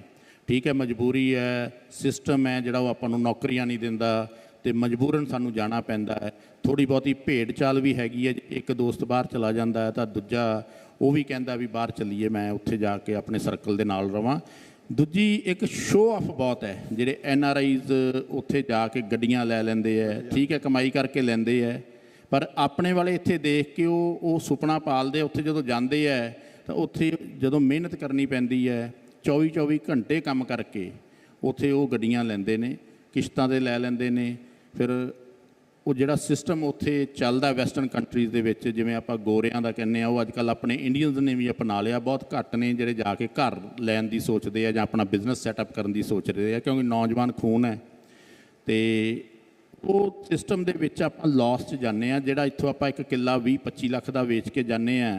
ਠੀਕ ਹੈ, ਮਜਬੂਰੀ ਹੈ ਸਿਸਟਮ ਹੈ ਜਿਹੜਾ ਉਹ ਆਪਾਂ ਨੂੰ ਨੌਕਰੀਆਂ ਨਹੀਂ ਦਿੰਦਾ ਤੇ ਮਜਬੂਰਨ ਸਾਨੂੰ ਜਾਣਾ ਪੈਂਦਾ ਹੈ। ਥੋੜੀ ਬਹੁਤੀ ਭੇਡ ਚਾਲ ਵੀ ਹੈਗੀ ਹੈ, ਇੱਕ ਦੋਸਤ ਬਾਹਰ ਚਲਾ ਜਾਂਦਾ ਹੈ ਤਾਂ ਦੂਜਾ ਉਹ ਵੀ ਕਹਿੰਦਾ ਵੀ ਬਾਹਰ ਚੱਲੀਏ, ਮੈਂ ਉੱਥੇ ਜਾ ਕੇ ਆਪਣੇ ਸਰਕਲ ਦੇ ਨਾਲ ਰਵਾਂ। ਦੂਜੀ ਇੱਕ ਸ਼ੋਅ ਆਫ ਬਹੁਤ ਹੈ, ਜਿਹੜੇ ਐਨ ਆਰ ਆਈਜ਼ ਉੱਥੇ ਜਾ ਕੇ ਗੱਡੀਆਂ ਲੈ ਲੈਂਦੇ ਹੈ, ਠੀਕ ਹੈ, ਕਮਾਈ ਕਰਕੇ ਲੈਂਦੇ ਹੈ। ਪਰ ਆਪਣੇ ਵਾਲੇ ਇੱਥੇ ਦੇਖ ਕੇ ਉਹ ਉਹ ਸੁਪਨਾ ਪਾਲਦੇ ਉੱਥੇ ਜਦੋਂ ਜਾਂਦੇ ਆ, ਤਾਂ ਉੱਥੇ ਜਦੋਂ ਮਿਹਨਤ ਕਰਨੀ ਪੈਂਦੀ ਹੈ 24 24 ਘੰਟੇ ਕੰਮ ਕਰਕੇ ਉੱਥੇ ਉਹ ਗੱਡੀਆਂ ਲੈਂਦੇ ਨੇ, ਕਿਸ਼ਤਾਂ ਤੇ ਲੈ ਲੈਂਦੇ ਨੇ, ਫਿਰ ਉਹ ਜਿਹੜਾ ਸਿਸਟਮ ਉੱਥੇ ਚੱਲਦਾ ਵੈਸਟਰਨ ਕੰਟਰੀਜ਼ ਦੇ ਵਿੱਚ, ਜਿਵੇਂ ਆਪਾਂ ਗੋਰਿਆਂ ਦਾ ਕਹਿੰਦੇ ਆ, ਉਹ ਅੱਜ ਕੱਲ ਆਪਣੇ ਇੰਡੀਅਨਸ ਨੇ ਵੀ ਅਪਣਾ ਲਿਆ, ਬਹੁਤ ਘੱਟ ਨੇ ਜਿਹੜੇ ਜਾ ਕੇ ਘਰ ਲੈਣ ਦੀ ਸੋਚਦੇ ਆ ਜਾਂ ਆਪਣਾ ਬਿਜ਼ਨਸ ਸੈਟਅਪ ਕਰਨ ਦੀ ਸੋਚ ਰਹੇ ਆ, ਕਿਉਂਕਿ ਨੌਜਵਾਨ ਖੂਨ ਹੈ ਤੇ ਉਹ ਸਿਸਟਮ ਦੇ ਵਿੱਚ ਆਪਾਂ ਲਾਸ 'ਚ ਜਾਂਦੇ ਆ ਜਿਹੜਾ ਇੱਥੋਂ ਆਪਾਂ ਇੱਕ ਕਿੱਲਾ 20 25 ਲੱਖ ਦਾ ਵੇਚ ਕੇ ਜਾਂਦੇ ਆ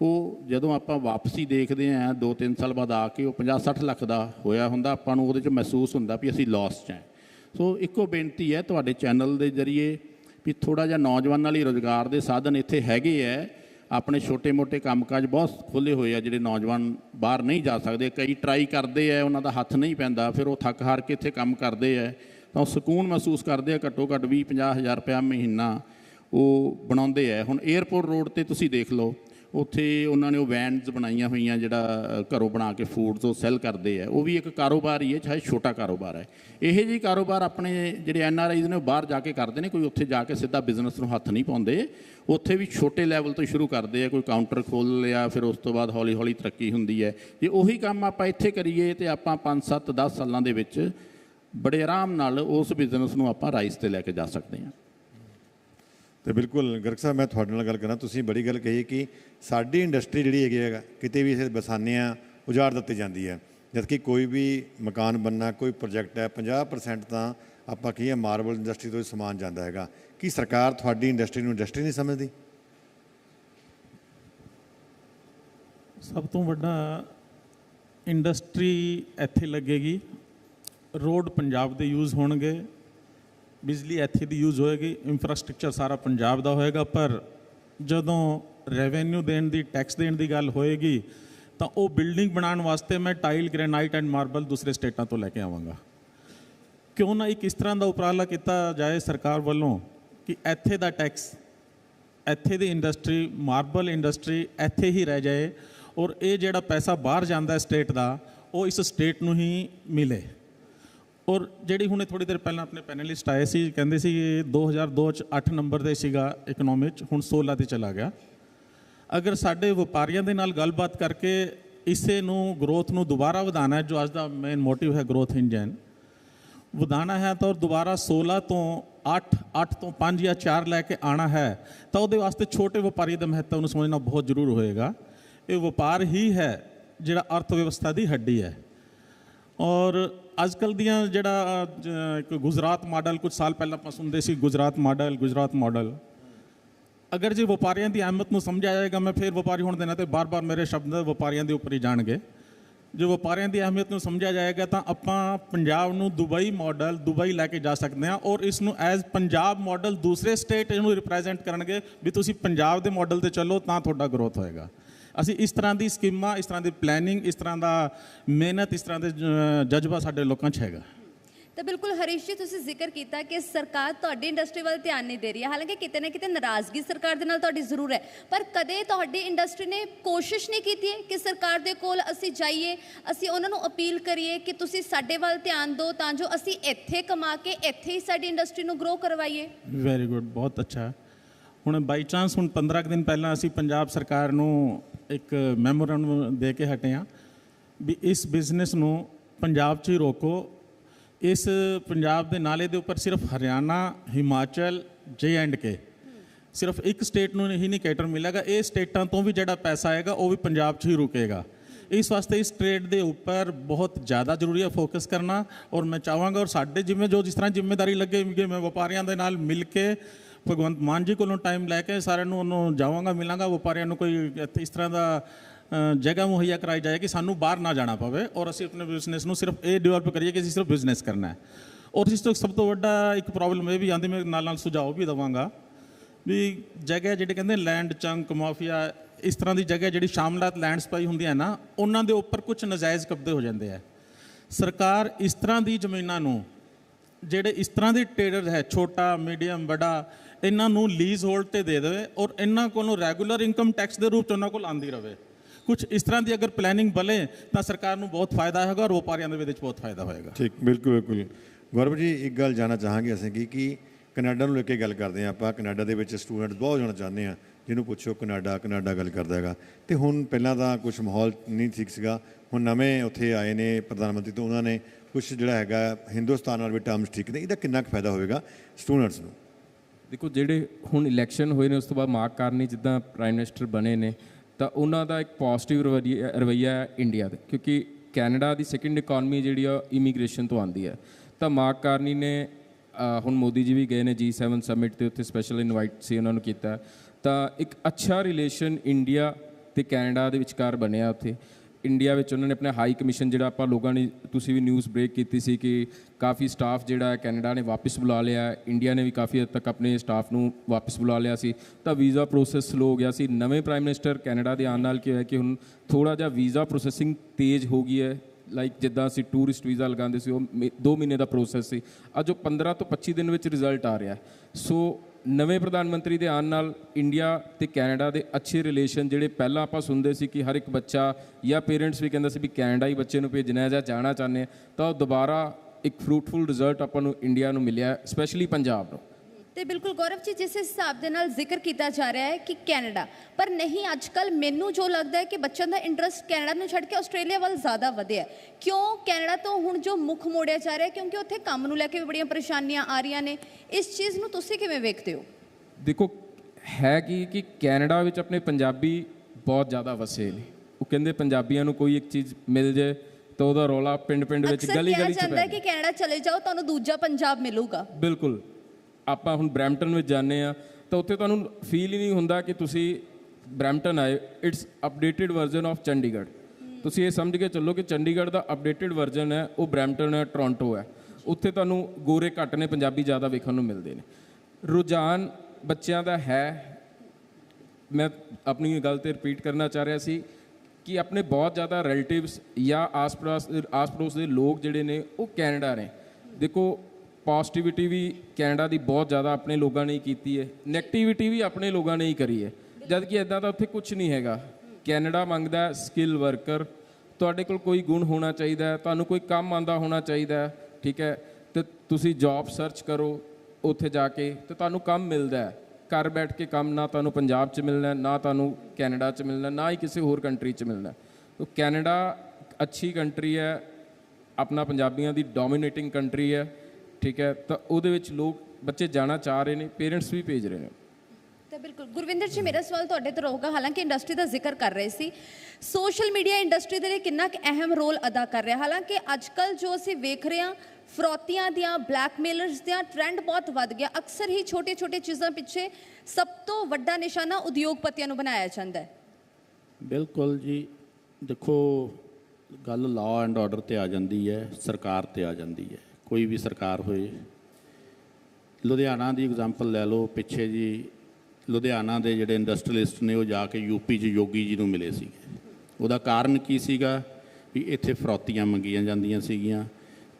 ਉਹ ਜਦੋਂ ਆਪਾਂ ਵਾਪਸੀ ਦੇਖਦੇ ਆ 2-3 ਸਾਲ ਬਾਅਦ ਆ ਕੇ ਉਹ 50-60 ਲੱਖ ਦਾ ਹੋਇਆ ਹੁੰਦਾ, ਆਪਾਂ ਨੂੰ ਉਹਦੇ 'ਚ ਮਹਿਸੂਸ ਹੁੰਦਾ ਵੀ ਅਸੀਂ ਲਾਸ 'ਚ ਆ ਸੋ ਇੱਕੋ ਬੇਨਤੀ ਹੈ ਤੁਹਾਡੇ ਚੈਨਲ ਦੇ ਜ਼ਰੀਏ ਵੀ ਥੋੜਾ ਜਿਹਾ ਨੌਜਵਾਨਾਂ ਲਈ ਰੋਜ਼ਗਾਰ ਦੇ ਸਾਧਨ ਇੱਥੇ ਹੈਗੇ ਐ ਆਪਣੇ ਛੋਟੇ-ਮੋਟੇ ਕੰਮਕਾਜ ਬਹੁਤ ਖੁੱਲੇ ਹੋਏ ਆ, ਜਿਹੜੇ ਨੌਜਵਾਨ ਬਾਹਰ ਨਹੀਂ ਜਾ ਸਕਦੇ। ਕਈ ਟਰਾਈ ਕਰਦੇ ਆ, ਉਹਨਾਂ ਦਾ ਹੱਥ ਨਹੀਂ ਪੈਂਦਾ, ਫਿਰ ਉਹ ਥੱਕ ਹਾਰ ਕੇ ਇੱਥੇ ਕੰਮ ਕਰਦੇ ਆ। ਤਾਂ ਉਹ ਸਕੂਨ ਮਹਿਸੂਸ ਕਰਦੇ ਆ, ਘੱਟੋ ਘੱਟ 20 50 ਹਜ਼ਾਰ ਰੁਪਇਆ ਮਹੀਨਾ ਉਹ ਬਣਾਉਂਦੇ ਆ। ਹੁਣ 에ਅਰਪੋਰਟ ਰੋਡ ਤੇ ਤੁਸੀਂ ਦੇਖ ਲਓ, ਉੱਥੇ ਉਹਨਾਂ ਨੇ ਉਹ ਵੈਨਸ ਬਣਾਈਆਂ ਹੋਈਆਂ ਜਿਹੜਾ ਘਰੋਂ ਬਣਾ ਕੇ ਫੂਡਸ ਉਹ ਸੈੱਲ ਕਰਦੇ ਆ। ਉਹ ਵੀ ਇੱਕ ਕਾਰੋਬਾਰ ਹੀ ਹੈ, ਚਾਹੇ ਛੋਟਾ ਕਾਰੋਬਾਰ ਹੈ। ਇਹੋ ਜਿਹੀ ਕਾਰੋਬਾਰ ਆਪਣੇ ਜਿਹੜੇ ਐਨ ਆਰ ਆਈਜ਼ ਨੇ ਉਹ ਬਾਹਰ ਜਾ ਕੇ ਕਰਦੇ ਨੇ, ਕੋਈ ਉੱਥੇ ਜਾ ਕੇ ਸਿੱਧਾ ਬਿਜ਼ਨਸ ਨੂੰ ਹੱਥ ਨਹੀਂ ਪਾਉਂਦੇ। ਉੱਥੇ ਵੀ ਛੋਟੇ ਲੈਵਲ ਤੋਂ ਸ਼ੁਰੂ ਕਰਦੇ ਆ, ਕੋਈ ਕਾਊਂਟਰ ਖੋਲ ਲਿਆ, ਫਿਰ ਉਸ ਤੋਂ ਬਾਅਦ ਹੌਲੀ ਹੌਲੀ ਤਰੱਕੀ ਹੁੰਦੀ ਹੈ। ਜੇ ਉਹੀ ਕੰਮ ਆਪਾਂ ਇੱਥੇ ਕਰੀਏ ਤੇ ਆਪਾਂ 5 7 10 ਸਾਲਾਂ ਦੇ ਵਿੱਚ ਬੜੇ ਆਰਾਮ ਨਾਲ ਉਸ ਬਿਜ਼ਨਸ ਨੂੰ ਆਪਾਂ ਰਾਈਸ ਤੇ ਲੈ ਕੇ ਜਾ ਸਕਦੇ ਹਾਂ। ਤੇ ਬਿਲਕੁਲ ਗਰਗ ਸਾਹਿਬ ਮੈਂ ਤੁਹਾਡੇ ਨਾਲ ਗੱਲ ਕਰਾਂ। ਤੁਸੀਂ ਬੜੀ ਗੱਲ ਕਹੀ ਕਿ ਸਾਡੀ ਇੰਡਸਟਰੀ ਜਿਹੜੀ ਹੈਗੀ ਹੈਗਾ ਕਿਤੇ ਵੀ ਬਸਾਨੇ ਆ ਉਜਾੜ ਦਿੱਤੀ ਜਾਂਦੀ ਹੈ। ਜਦਕਿ ਕੋਈ ਵੀ ਮਕਾਨ ਬੰਨਾ ਕੋਈ ਪ੍ਰੋਜੈਕਟ ਹੈ 50% ਤਾਂ ਆਪਾਂ ਕੀ ਹੈ ਮਾਰਬਲ ਇੰਡਸਟਰੀ ਤੋਂ ਹੀ ਸਮਾਨ ਜਾਂਦਾ ਹੈਗਾ। ਕੀ ਸਰਕਾਰ ਤੁਹਾਡੀ ਇੰਡਸਟਰੀ ਨੂੰ ਇੰਡਸਟਰੀ ਨਹੀਂ ਸਮਝਦੀ? ਸਭ ਤੋਂ ਵੱਡਾ ਇੰਡਸਟਰੀ ਇੱਥੇ ਲੱਗੇਗੀ। ਰੋਡ ਪੰਜਾਬ ਦੇ ਯੂਜ਼ ਹੋਣਗੇ, ਬਿਜਲੀ ਇੱਥੇ ਦੀ ਯੂਜ਼ ਹੋਏਗੀ ਇਨਫਰਾਸਟ੍ਰਕਚਰ ਸਾਰਾ ਪੰਜਾਬ ਦਾ ਹੋਏਗਾ, ਪਰ ਜਦੋਂ ਰੈਵਨਿਊ ਦੇਣ ਦੀ ਟੈਕਸ ਦੇਣ ਦੀ ਗੱਲ ਹੋਏਗੀ, ਤਾਂ ਉਹ ਬਿਲਡਿੰਗ ਬਣਾਉਣ ਵਾਸਤੇ ਮੈਂ ਟਾਈਲ ਗ੍ਰੇਨਾਈਟ ਐਂਡ ਮਾਰਬਲ ਦੂਸਰੇ ਸਟੇਟਾਂ ਤੋਂ ਲੈ ਕੇ ਆਵਾਂਗਾ। ਕਿਉਂ ਨਾ ਇੱਕ ਇਸ ਤਰ੍ਹਾਂ ਦਾ ਉਪਰਾਲਾ ਕੀਤਾ ਜਾਏ ਸਰਕਾਰ ਵੱਲੋਂ ਕਿ ਇੱਥੇ ਦਾ ਟੈਕਸ ਇੱਥੇ ਦੀ ਇੰਡਸਟਰੀ ਮਾਰਬਲ ਇੰਡਸਟਰੀ ਇੱਥੇ ਹੀ ਰਹਿ ਜਾਏ ਔਰ ਇਹ ਜਿਹੜਾ ਪੈਸਾ ਬਾਹਰ ਜਾਂਦਾ ਹੈ ਸਟੇਟ ਦਾ, ਉਹ ਇਸ ਸਟੇਟ ਨੂੰ ਹੀ ਮਿਲੇ। ਔਰ ਜਿਹੜੀ ਹੁਣੇ ਥੋੜੀ ਦੇਰ ਪਹਿਲਾਂ ਆਪਣੇ ਪੈਨਲਿਸਟ ਆਏ ਸੀ, ਕਹਿੰਦੇ ਸੀ ਇਹ 2002 ਚ 8 ਨੰਬਰ ਤੇ ਸੀਗਾ ਇਕਨੋਮੀ ਚ, ਹੁਣ 16 ਤੇ ਚਲਾ ਗਿਆ। ਅਗਰ ਸਾਡੇ ਵਪਾਰੀਆਂ ਦੇ ਨਾਲ ਗੱਲਬਾਤ ਕਰਕੇ ਇਸੇ ਨੂੰ ਗਰੋਥ ਨੂੰ ਦੁਬਾਰਾ ਵਧਾਉਣਾ ਹੈ, ਜੋ ਅੱਜ ਦਾ ਮੇਨ ਮੋਟਿਵ ਹੈ ਗਰੋਥ ਇੰਜਨ ਵਧਾਉਣਾ ਹੈ ਤਾਂ ਦੁਬਾਰਾ 16 ਤੋਂ 8 8 ਤੋਂ 5 ਜਾਂ 4 ਲੈ ਕੇ ਆਣਾ ਹੈ, ਤਾਂ ਉਹਦੇ ਵਾਸਤੇ ਛੋਟੇ ਵਪਾਰੀ ਦੇ ਮਹੱਤਵ ਨੂੰ ਸਮਝਣਾ ਬਹੁਤ ਜ਼ਰੂਰ ਹੋਏਗਾ। ਇਹ ਵਪਾਰ ਹੀ ਹੈ ਜਿਹੜਾ ਅਰਥ ਵਿਵਸਥਾ ਦੀ ਹੱਡੀ ਹੈ। ਔਰ ਅੱਜ ਕੱਲ੍ਹ ਦੀਆਂ ਜਿਹੜਾ ਗੁਜਰਾਤ ਮਾਡਲ, ਕੁਝ ਸਾਲ ਪਹਿਲਾਂ ਆਪਾਂ ਸੁਣਦੇ ਸੀ ਗੁਜਰਾਤ ਮਾਡਲ ਗੁਜਰਾਤ ਮਾਡਲ। ਅਗਰ ਜੇ ਵਪਾਰੀਆਂ ਦੀ ਅਹਿਮਤ ਨੂੰ ਸਮਝਿਆ ਜਾਏਗਾ, ਮੈਂ ਫਿਰ ਵਪਾਰੀ ਹੋਣ ਦੇਣਾ ਨਾਤੇ ਬਾਰ-ਬਾਰ ਮੇਰੇ ਸ਼ਬਦ ਵਪਾਰੀਆਂ ਦੇ ਉੱਪਰ ਹੀ ਜਾਣਗੇ। ਜੇ ਵਪਾਰੀਆਂ ਦੀ ਅਹਿਮੀਅਤ ਨੂੰ ਸਮਝਿਆ ਜਾਏਗਾ, ਤਾਂ ਆਪਾਂ ਪੰਜਾਬ ਨੂੰ ਦੁਬਈ ਮਾਡਲ, ਦੁਬਈ ਲੈ ਕੇ ਜਾ ਸਕਦੇ ਹਾਂ ਔਰ ਇਸ ਨੂੰ ਐਜ਼ ਪੰਜਾਬ ਮਾਡਲ ਦੂਸਰੇ ਸਟੇਟ ਇਹਨੂੰ ਰਿਪਰੈਜ਼ੈਂਟ ਕਰਨਗੇ ਵੀ ਤੁਸੀਂ ਪੰਜਾਬ ਦੇ ਮਾਡਲ ਤੇ ਚੱਲੋ ਤਾਂ ਤੁਹਾਡਾ ਗਰੋਥ ਹੋਏਗਾ। ਅਸੀਂ ਇਸ ਤਰ੍ਹਾਂ ਦੀ ਸਕੀਮਾਂ ਇਸ ਤਰ੍ਹਾਂ ਦੀ ਪਲੈਨਿੰਗ ਇਸ ਤਰ੍ਹਾਂ ਦਾ ਮਿਹਨਤ ਇਸ ਤਰ੍ਹਾਂ ਦੇ ਜਜ਼ਬਾ ਸਾਡੇ ਲੋਕਾਂ 'ਚ ਹੈਗਾ। ਤਾਂ ਬਿਲਕੁਲ ਹਰੀਸ਼ ਜੀ ਤੁਸੀਂ ਜ਼ਿਕਰ ਕੀਤਾ ਕਿ ਸਰਕਾਰ ਤੁਹਾਡੀ ਇੰਡਸਟਰੀ ਵੱਲ ਧਿਆਨ ਨਹੀਂ ਦੇ ਰਹੀ ਹੈ। ਹਾਲਾਂਕਿ ਕਿਤੇ ਨਾ ਕਿਤੇ ਨਾਰਾਜ਼ਗੀ ਸਰਕਾਰ ਦੇ ਨਾਲ ਤੁਹਾਡੀ ਜ਼ਰੂਰ ਹੈ ਪਰ ਕਦੇ ਤੁਹਾਡੀ ਇੰਡਸਟਰੀ ਨੇ ਕੋਸ਼ਿਸ਼ ਨਹੀਂ ਕੀਤੀ ਹੈ ਕਿ ਸਰਕਾਰ ਦੇ ਕੋਲ ਅਸੀਂ ਜਾਈਏ ਅਸੀਂ ਉਹਨਾਂ ਨੂੰ ਅਪੀਲ ਕਰੀਏ ਕਿ ਤੁਸੀਂ ਸਾਡੇ ਵੱਲ ਧਿਆਨ ਦਿਓ ਤਾਂ ਜੋ ਅਸੀਂ ਇੱਥੇ ਕਮਾ ਕੇ ਇੱਥੇ ਹੀ ਸਾਡੀ ਇੰਡਸਟਰੀ ਨੂੰ ਗਰੋ ਕਰਵਾਈਏ। ਵੈਰੀ ਗੁੱਡ ਬਹੁਤ ਅੱਛਾ। ਹੁਣ ਬਾਈ ਚਾਂਸ ਹੁਣ 15 ਕੁ ਦਿਨ ਪਹਿਲਾਂ ਅਸੀਂ ਪੰਜਾਬ ਸਰਕਾਰ ਨੂੰ ਇੱਕ ਮੈਮੋਰੈਂਡਮ ਦੇ ਕੇ ਹਟੇ ਹਾਂ ਵੀ ਇਸ ਬਿਜ਼ਨਸ ਨੂੰ ਪੰਜਾਬ 'ਚ ਹੀ ਰੋਕੋ। ਇਸ ਪੰਜਾਬ ਦੇ ਨਾਲੇ ਦੇ ਉੱਪਰ ਸਿਰਫ ਹਰਿਆਣਾ, ਹਿਮਾਚਲ ਜੇ ਐਂਡ ਕੇ ਸਿਰਫ ਇੱਕ ਸਟੇਟ ਨੂੰ ਹੀ ਨਹੀਂ ਕੈਟਰ ਮਿਲੇਗਾ, ਇਹ ਸਟੇਟਾਂ ਤੋਂ ਵੀ ਜਿਹੜਾ ਪੈਸਾ ਆਏਗਾ, ਉਹ ਵੀ ਪੰਜਾਬ 'ਚ ਹੀ ਰੁਕੇਗਾ। ਇਸ ਵਾਸਤੇ ਇਸ ਟ੍ਰੇਡ ਦੇ ਉੱਪਰ ਬਹੁਤ ਜ਼ਿਆਦਾ ਜ਼ਰੂਰੀ ਹੈ ਫੋਕਸ ਕਰਨਾ ਔਰ ਮੈਂ ਚਾਹਾਂਗਾ ਔਰ ਸਾਡੇ ਜਿਵੇਂ ਜੋ ਜਿਸ ਤਰ੍ਹਾਂ ਜ਼ਿੰਮੇਵਾਰੀ ਲੱਗੇ ਕਿ ਮੈਂ ਵਪਾਰੀਆਂ ਦੇ ਨਾਲ ਮਿਲ ਕੇ ਭਗਵੰਤ ਮਾਨ ਜੀ ਕੋਲੋਂ ਟਾਈਮ ਲੈ ਕੇ ਸਾਰਿਆਂ ਨੂੰ ਉਹਨੂੰ ਜਾਵਾਂਗਾ, ਮਿਲਾਂਗਾ, ਵਪਾਰੀਆਂ ਨੂੰ ਕੋਈ ਇੱਥੇ ਇਸ ਤਰ੍ਹਾਂ ਦਾ ਜਗ੍ਹਾ ਮੁਹੱਈਆ ਕਰਾਈ ਜਾਏ ਕਿ ਸਾਨੂੰ ਬਾਹਰ ਨਾ ਜਾਣਾ ਪਵੇ ਔਰ ਅਸੀਂ ਆਪਣੇ ਬਿਜ਼ਨਸ ਨੂੰ ਸਿਰਫ ਇਹ ਡਿਵੈਲਪ ਕਰੀਏ ਕਿ ਅਸੀਂ ਸਿਰਫ ਬਿਜ਼ਨਸ ਕਰਨਾ ਹੈ। ਔਰ ਇਸ ਤੋਂ ਸਭ ਤੋਂ ਵੱਡਾ ਇੱਕ ਪ੍ਰੋਬਲਮ ਇਹ ਵੀ ਆਂਦੀ ਮੈਂ ਨਾਲ ਨਾਲ ਸੁਝਾਅ ਵੀ ਦਵਾਂਗਾ ਵੀ ਜਗ੍ਹਾ ਜਿਹੜੇ ਕਹਿੰਦੇ ਲੈਂਡ ਚੰਕ ਮਾਫੀਆ ਇਸ ਤਰ੍ਹਾਂ ਦੀ ਜਗ੍ਹਾ ਜਿਹੜੀ ਸ਼ਾਮਲਾਤ ਲੈਂਡ ਸਪਾਈ ਹੁੰਦੀਆਂ ਨਾ, ਉਹਨਾਂ ਦੇ ਉੱਪਰ ਕੁਝ ਨਜਾਇਜ਼ ਕਬਜ਼ੇ ਹੋ ਜਾਂਦੇ ਆ। ਸਰਕਾਰ ਇਸ ਤਰ੍ਹਾਂ ਦੀ ਜ਼ਮੀਨਾਂ ਨੂੰ, ਜਿਹੜੇ ਇਸ ਤਰ੍ਹਾਂ ਦੇ ਟ੍ਰੇਡਰ ਹੈ, ਛੋਟਾ ਮੀਡੀਅਮ ਵੱਡਾ ਇਹਨਾਂ ਨੂੰ ਲੀਜ਼ ਹੋਲਡ ਤੇ ਦੇ ਦੇਵੇ ਔਰ ਇਹਨਾਂ ਕੋਲੋਂ ਰੈਗੂਲਰ ਇਨਕਮ ਟੈਕਸ ਦੇ ਰੂਪ ਚ ਉਹਨਾਂ ਕੋਲ ਆਂਦੀ ਰਵੇ। ਕੁਝ ਇਸ ਤਰ੍ਹਾਂ ਦੀ ਅਗਰ ਪਲੈਨਿੰਗ ਬਲੇ ਤਾਂ ਸਰਕਾਰ ਨੂੰ ਬਹੁਤ ਫਾਇਦਾ ਹੋਏਗਾ ਔਰ ਵਪਾਰੀਆਂ ਦੇ ਵਿੱਚ ਬਹੁਤ ਫਾਇਦਾ ਹੋਏਗਾ। ਠੀਕ, ਬਿਲਕੁਲ ਬਿਲਕੁਲ। ਗੌਰਵ ਜੀ, ਇੱਕ ਗੱਲ ਜਾਣਨਾ ਚਾਹਾਂਗੇ ਅਸੀਂ ਕਿ ਕਿ ਕੈਨੇਡਾ ਨੂੰ ਲੈ ਕੇ ਗੱਲ ਕਰਦੇ ਹਾਂ ਆਪਾਂ। ਕੈਨੇਡਾ ਦੇ ਵਿੱਚ ਸਟੂਡੈਂਟ ਬਹੁਤ ਜਾਣਾ ਚਾਹੁੰਦੇ ਆ। ਜਿਹਨੂੰ ਪੁੱਛੋ ਕੈਨੇਡਾ ਕੈਨੇਡਾ ਗੱਲ ਕਰਦਾ ਹੈਗਾ। ਤੇ ਹੁਣ ਪਹਿਲਾਂ ਤਾਂ ਕੁਝ ਮਾਹੌਲ ਨਹੀਂ ਠੀਕ ਸੀਗਾ। ਹੁਣ ਨਵੇਂ ਉੱਥੇ ਆਏ ਨੇ ਪ੍ਰਧਾਨ ਮੰਤਰੀ ਤੋਂ, ਉਹਨਾਂ ਨੇ ਕੁਝ ਜਿਹੜਾ ਹੈਗਾ ਹਿੰਦੁਸਤਾਨ ਨਾਲ ਵੀ ਟਰਮਸ ਠੀਕ ਨੇ, ਇਹਦਾ ਕਿੰਨਾ ਕੁ ਫਾਇਦਾ ਹੋਵੇਗਾ ਸਟੂਡੈਂਟਸ ਨੂੰ? ਦੇਖੋ, ਜਿਹੜੇ ਹੁਣ ਇਲੈਕਸ਼ਨ ਹੋਏ ਨੇ, ਉਸ ਤੋਂ ਬਾਅਦ ਮਾਰਕ ਕਾਰਨੀ ਜਿੱਦਾਂ ਪ੍ਰਾਈਮ ਮਿਨਿਸਟਰ ਬਣੇ ਨੇ, ਤਾਂ ਉਹਨਾਂ ਦਾ ਇੱਕ ਪੋਜ਼ਿਟਿਵ ਰਵੱਈਆ ਰਵੱਈਆ ਹੈ ਇੰਡੀਆ ਦੇ ਕਿਉਂਕਿ ਕੈਨੇਡਾ ਦੀ ਸੈਕੰਡ ਇਕਨੋਮੀ ਜਿਹੜੀ ਆ ਇਮੀਗ੍ਰੇਸ਼ਨ ਤੋਂ ਆਉਂਦੀ ਹੈ। ਤਾਂ ਮਾਰਕ ਕਾਰਨੀ ਨੇ ਹੁਣ ਮੋਦੀ ਜੀ ਵੀ ਗਏ ਨੇ G7 ਸਮਿਟ ਤੇ, ਉੱਥੇ ਸਪੈਸ਼ਲ ਇਨਵਾਈਟ ਸੀ ਉਹਨਾਂ ਨੂੰ ਕੀਤਾ। ਤਾਂ ਇੱਕ ਅੱਛਾ ਰਿਲੇਸ਼ਨ ਇੰਡੀਆ ਤੇ ਕੈਨੇਡਾ ਦੇ ਵਿਚਕਾਰ ਬਣਿਆ ਉੱਥੇ। ਇੰਡੀਆ ਵਿੱਚ ਉਹਨਾਂ ਨੇ ਆਪਣਾ ਹਾਈ ਕਮਿਸ਼ਨ ਜਿਹੜਾ ਆਪਾਂ ਲੋਕਾਂ ਨੇ, ਤੁਸੀਂ ਵੀ ਨਿਊਜ਼ ਬ੍ਰੇਕ ਕੀਤੀ ਸੀ ਕਿ ਕਾਫੀ ਸਟਾਫ ਜਿਹੜਾ ਹੈ ਕੈਨੇਡਾ ਨੇ ਵਾਪਸ ਬੁਲਾ ਲਿਆ ਇੰਡੀਆ ਨੇ ਵੀ ਕਾਫੀ ਹੱਦ ਤੱਕ ਆਪਣੇ ਸਟਾਫ ਨੂੰ ਵਾਪਸ ਬੁਲਾ ਲਿਆ ਸੀ। ਤਾਂ ਵੀਜ਼ਾ ਪ੍ਰੋਸੈਸ ਸਲੋ ਹੋ ਗਿਆ ਸੀ। ਨਵੇਂ ਪ੍ਰਾਈਮ ਮਿਨਿਸਟਰ ਕੈਨੇਡਾ ਦੇ ਆਉਣ ਨਾਲ ਕੀ ਹੋਇਆ ਕਿ ਹੁਣ ਥੋੜਾ ਜਿਹਾ ਵੀਜ਼ਾ ਪ੍ਰੋਸੈਸਿੰਗ ਤੇਜ਼ ਹੋ ਗਈ ਹੈ। ਲਾਈਕ ਜਿੱਦਾਂ ਅਸੀਂ ਟੂਰਿਸਟ ਵੀਜ਼ਾ ਲਗਾਉਂਦੇ ਸੀ, ਉਹ 2 ਮਹੀਨੇ ਦਾ ਪ੍ਰੋਸੈਸ ਸੀ। ਅੱਜ ਉਹ 15 ਤੋਂ 25 ਦਿਨ ਵਿੱਚ ਰਿਜ਼ਲਟ ਆ ਰਿਹਾ ਸੋ ਨਵੇਂ ਪ੍ਰਧਾਨ ਮੰਤਰੀ ਦੇ ਆਉਣ ਨਾਲ ਇੰਡੀਆ ਤੇ ਕੈਨੇਡਾ ਦੇ ਅੱਛੇ ਰਿਲੇਸ਼ਨ ਜਿਹੜੇ ਪਹਿਲਾਂ ਆਪਾਂ ਸੁਣਦੇ ਸੀ ਕਿ ਹਰ ਇੱਕ ਬੱਚਾ ਜਾਂ ਪੇਰੈਂਟਸ ਵੀ ਕਹਿੰਦਾ ਸੀ ਵੀ ਕੈਨੇਡਾ ਹੀ ਬੱਚੇ ਨੂੰ ਭੇਜਣਾ ਹੈ ਜਾਂ ਜਾਣਾ ਚਾਹੁੰਦੇ ਆ, ਤਾਂ ਉਹ ਦੁਬਾਰਾ ਇੱਕ ਫਰੂਟਫੁਲ ਰਿਜ਼ਲਟ ਆਪਾਂ ਨੂੰ ਇੰਡੀਆ ਨੂੰ ਮਿਲਿਆ ਸਪੈਸ਼ਲੀ ਪੰਜਾਬ ਨੂੰ। ਤੇ ਬਿਲਕੁਲ ਗੌਰਵ ਜੀ ਜਿਸ ਹਿਸਾਬ ਦੇ ਨਾਲ ਜ਼ਿਕਰ ਕੀਤਾ ਜਾ ਰਿਹਾ ਹੈ ਕਿ ਕੈਨੇਡਾ ਪਰ ਨਹੀਂ ਅੱਜ ਕੱਲ ਮੈਨੂੰ ਜੋ ਲੱਗਦਾ ਹੈ ਕਿ ਬੱਚਿਆਂ ਦਾ ਇੰਟਰਸਟ ਕੈਨੇਡਾ ਨੂੰ ਛੱਡ ਕੇ ਆਸਟ੍ਰੇਲੀਆ ਵੱਲ ਜ਼ਿਆਦਾ ਵਧਿਆ। ਕਿਉਂ ਕੈਨੇਡਾ ਤੋਂ ਹੁਣ ਜੋ ਮੁੱਖ ਮੋੜਿਆ ਜਾ ਰਿਹਾ ਕਿਉਂਕਿ ਉੱਥੇ ਕੰਮ ਨੂੰ ਲੈ ਕੇ ਵੀ ਬੜੀਆਂ ਪਰੇਸ਼ਾਨੀਆਂ ਆ ਰਹੀਆਂ ਨੇ। ਇਸ ਚੀਜ਼ ਨੂੰ ਤੁਸੀਂ ਕਿਵੇਂ ਵੇਖਦੇ ਹੋ? ਦੇਖੋ ਹੈ ਕੀ ਕਿ ਕੈਨੇਡਾ ਵਿੱਚ ਆਪਣੇ ਪੰਜਾਬੀ ਬਹੁਤ ਜ਼ਿਆਦਾ ਵਸੇ ਨੇ। ਉਹ ਕਹਿੰਦੇ ਪੰਜਾਬੀਆਂ ਨੂੰ ਕੋਈ ਇੱਕ ਚੀਜ਼ ਮਿਲ ਜੇ ਤਾਂ ਉਹਦਾ ਰੌਲਾ ਪਿੰਡ ਪਿੰਡ ਵਿੱਚ ਅਕਸਰ ਗਲੀ ਕਿਹਾ ਗਲੀ ਚ ਜਾਂਦਾ ਹੈ ਪੈ ਕਿ ਕੈਨੇਡਾ ਚਲੇ ਜਾਓ ਤੁਹਾਨੂੰ ਦੂਜਾ ਪੰਜਾਬ ਮਿਲੂਗਾ। ਬਿਲਕੁਲ। ਆਪਾਂ ਹੁਣ ਬਰੈਂਪਟਨ ਵਿੱਚ ਜਾਂਦੇ ਆ ਤਾਂ ਉੱਥੇ ਤੁਹਾਨੂੰ ਫੀਲ ਹੀ ਨਹੀਂ ਹੁੰਦਾ ਕਿ ਤੁਸੀਂ ਬਰੈਂਪਟਨ ਆਏ। It's updated version of Chandigarh. ਤੁਸੀਂ ਇਹ ਸਮਝ ਕੇ ਚੱਲੋ ਕਿ ਚੰਡੀਗੜ੍ਹ ਦਾ ਅਪਡੇਟਡ ਵਰਜ਼ਨ ਹੈ, ਉਹ ਬਰੈਂਪਟਨ ਹੈ, ਟੋਰਾਂਟੋ ਹੈ। ਉੱਥੇ ਤੁਹਾਨੂੰ ਗੋਰੇ ਘੱਟ ਨੇ, ਪੰਜਾਬੀ ਜ਼ਿਆਦਾ ਵੇਖਣ ਨੂੰ ਮਿਲਦੇ ਨੇ। ਰੁਝਾਨ ਬੱਚਿਆਂ ਦਾ ਹੈ। ਮੈਂ ਆਪਣੀ ਗੱਲ ਤੇ ਰਿਪੀਟ ਕਰਨਾ ਚਾਹ ਰਿਹਾ ਸੀ ਕਿ ਆਪਣੇ ਬਹੁਤ ਜ਼ਿਆਦਾ ਰਿਲੇਟਿਵਸ ਜਾਂ ਆਸ-ਪਾਸ ਆਸ-ਪੜੋਸ ਦੇ ਲੋਕ ਜਿਹੜੇ ਨੇ, ਉਹ ਕੈਨੇਡਾ ਨੇ। ਦੇਖੋ ਪੋਜ਼ਿਟਿਵਿਟੀ ਵੀ ਕੈਨੇਡਾ ਦੀ ਬਹੁਤ ਜ਼ਿਆਦਾ ਆਪਣੇ ਲੋਕਾਂ ਨੇ ਹੀ ਕੀਤੀ ਹੈ। ਨੈਗੇਟਿਵਿਟੀ ਵੀ ਆਪਣੇ ਲੋਕਾਂ ਨੇ ਹੀ ਕਰੀ ਹੈ। ਜਦ ਕਿ ਇਦਾਂ ਦਾ ਉੱਥੇ ਕੁਝ ਨਹੀਂ ਹੈਗਾ। ਕੈਨੇਡਾ ਮੰਗਦਾ ਸਕਿੱਲ ਵਰਕਰ ਤੁਹਾਡੇ ਕੋਲ ਕੋਈ ਗੁਣ ਹੋਣਾ ਚਾਹੀਦਾ ਤੁਹਾਨੂੰ ਕੋਈ ਕੰਮ ਆਂਦਾ ਹੋਣਾ ਚਾਹੀਦਾ ਠੀਕ ਹੈ? ਤੇ ਤੁਸੀਂ ਜੌਬ ਸਰਚ ਕਰੋ ਉੱਥੇ ਜਾ ਕੇ ਤੇ ਤੁਹਾਨੂੰ ਕੰਮ ਮਿਲਦਾ ਹੈ। ਘਰ ਬੈਠ ਕੇ ਕੰਮ ਨਾ ਤੁਹਾਨੂੰ ਪੰਜਾਬ 'ਚ ਮਿਲਣਾ ਨਾ ਤੁਹਾਨੂੰ ਕੈਨੇਡਾ 'ਚ ਮਿਲਣਾ ਨਾ ਹੀ ਕਿਸੇ ਹੋਰ ਕੰਟਰੀ 'ਚ ਮਿਲਣਾ ਤੋ ਕੈਨੇਡਾ ਅੱਛੀ ਕੰਟਰੀ ਹੈ, ਆਪਣਾ ਪੰਜਾਬੀਆਂ ਦੀ ਡੋਮੀਨੇਟਿੰਗ ਕੰਟਰੀ ਹੈ। ਠੀਕ ਹੈ ਤਾਂ ਉਹਦੇ ਵਿੱਚ ਲੋਕ ਬੱਚੇ ਜਾਣਾ ਚਾਹ ਰਹੇ ਨੇ ਪੇਰੈਂਟਸ ਵੀ ਭੇਜ ਰਹੇ ਨੇ। ਤਾਂ ਬਿਲਕੁਲ ਗੁਰਵਿੰਦਰ ਜੀ ਮੇਰਾ ਸਵਾਲ ਤੁਹਾਡੇ ਤੋਂ ਰਹੂਗਾ ਹਾਲਾਂਕਿ ਇੰਡਸਟਰੀ ਦਾ ਜ਼ਿਕਰ ਕਰ ਰਹੇ ਸੀ ਸੋਸ਼ਲ ਮੀਡੀਆ ਇੰਡਸਟਰੀ ਦੇ ਲਈ ਕਿੰਨਾ ਕੁ ਅਹਿਮ ਰੋਲ ਅਦਾ ਕਰ ਰਿਹਾ? ਹਾਲਾਂਕਿ ਅੱਜਕੱਲ ਜੋ ਅਸੀਂ ਵੇਖ ਰਹੇ ਹਾਂ ਫਰੋਤੀਆਂ ਦੀਆਂ ਬਲੈਕਮੇਲਰਸ ਦੀਆਂ ਟ੍ਰੈਂਡ ਬਹੁਤ ਵੱਧ ਗਿਆ। ਅਕਸਰ ਹੀ ਛੋਟੇ-ਛੋਟੇ ਚੀਜ਼ਾਂ ਪਿੱਛੇ ਸਭ ਤੋਂ ਵੱਡਾ ਨਿਸ਼ਾਨਾ ਉਦਯੋਗਪਤੀਆਂ ਨੂੰ ਬਣਾਇਆ ਜਾਂਦਾ ਹੈ। ਬਿਲਕੁਲ ਜੀ ਦੇਖੋ ਗੱਲ ਲਾਅ ਐਂਡ ਆਰਡਰ ਤੇ ਆ ਜਾਂਦੀ ਹੈ ਸਰਕਾਰ ਤੇ ਆ ਜਾਂਦੀ ਹੈ। ਕੋਈ ਵੀ ਸਰਕਾਰ ਹੋਏ। ਲੁਧਿਆਣਾ ਦੀ ਐਗਜ਼ਾਮਪਲ ਲੈ ਲਓ, ਪਿੱਛੇ ਜੀ ਲੁਧਿਆਣਾ ਦੇ ਜਿਹੜੇ ਇੰਡਸਟਰੀਲਿਸਟ ਨੇ, ਉਹ ਜਾ ਕੇ ਯੂਪੀ 'ਚ ਯੋਗੀ ਜੀ ਨੂੰ ਮਿਲੇ ਸੀ ਉਹਦਾ ਕਾਰਨ ਕੀ ਸੀਗਾ? ਵੀ ਇੱਥੇ ਫਰੌਤੀਆਂ ਮੰਗੀਆਂ ਜਾਂਦੀਆਂ ਸੀਗੀਆਂ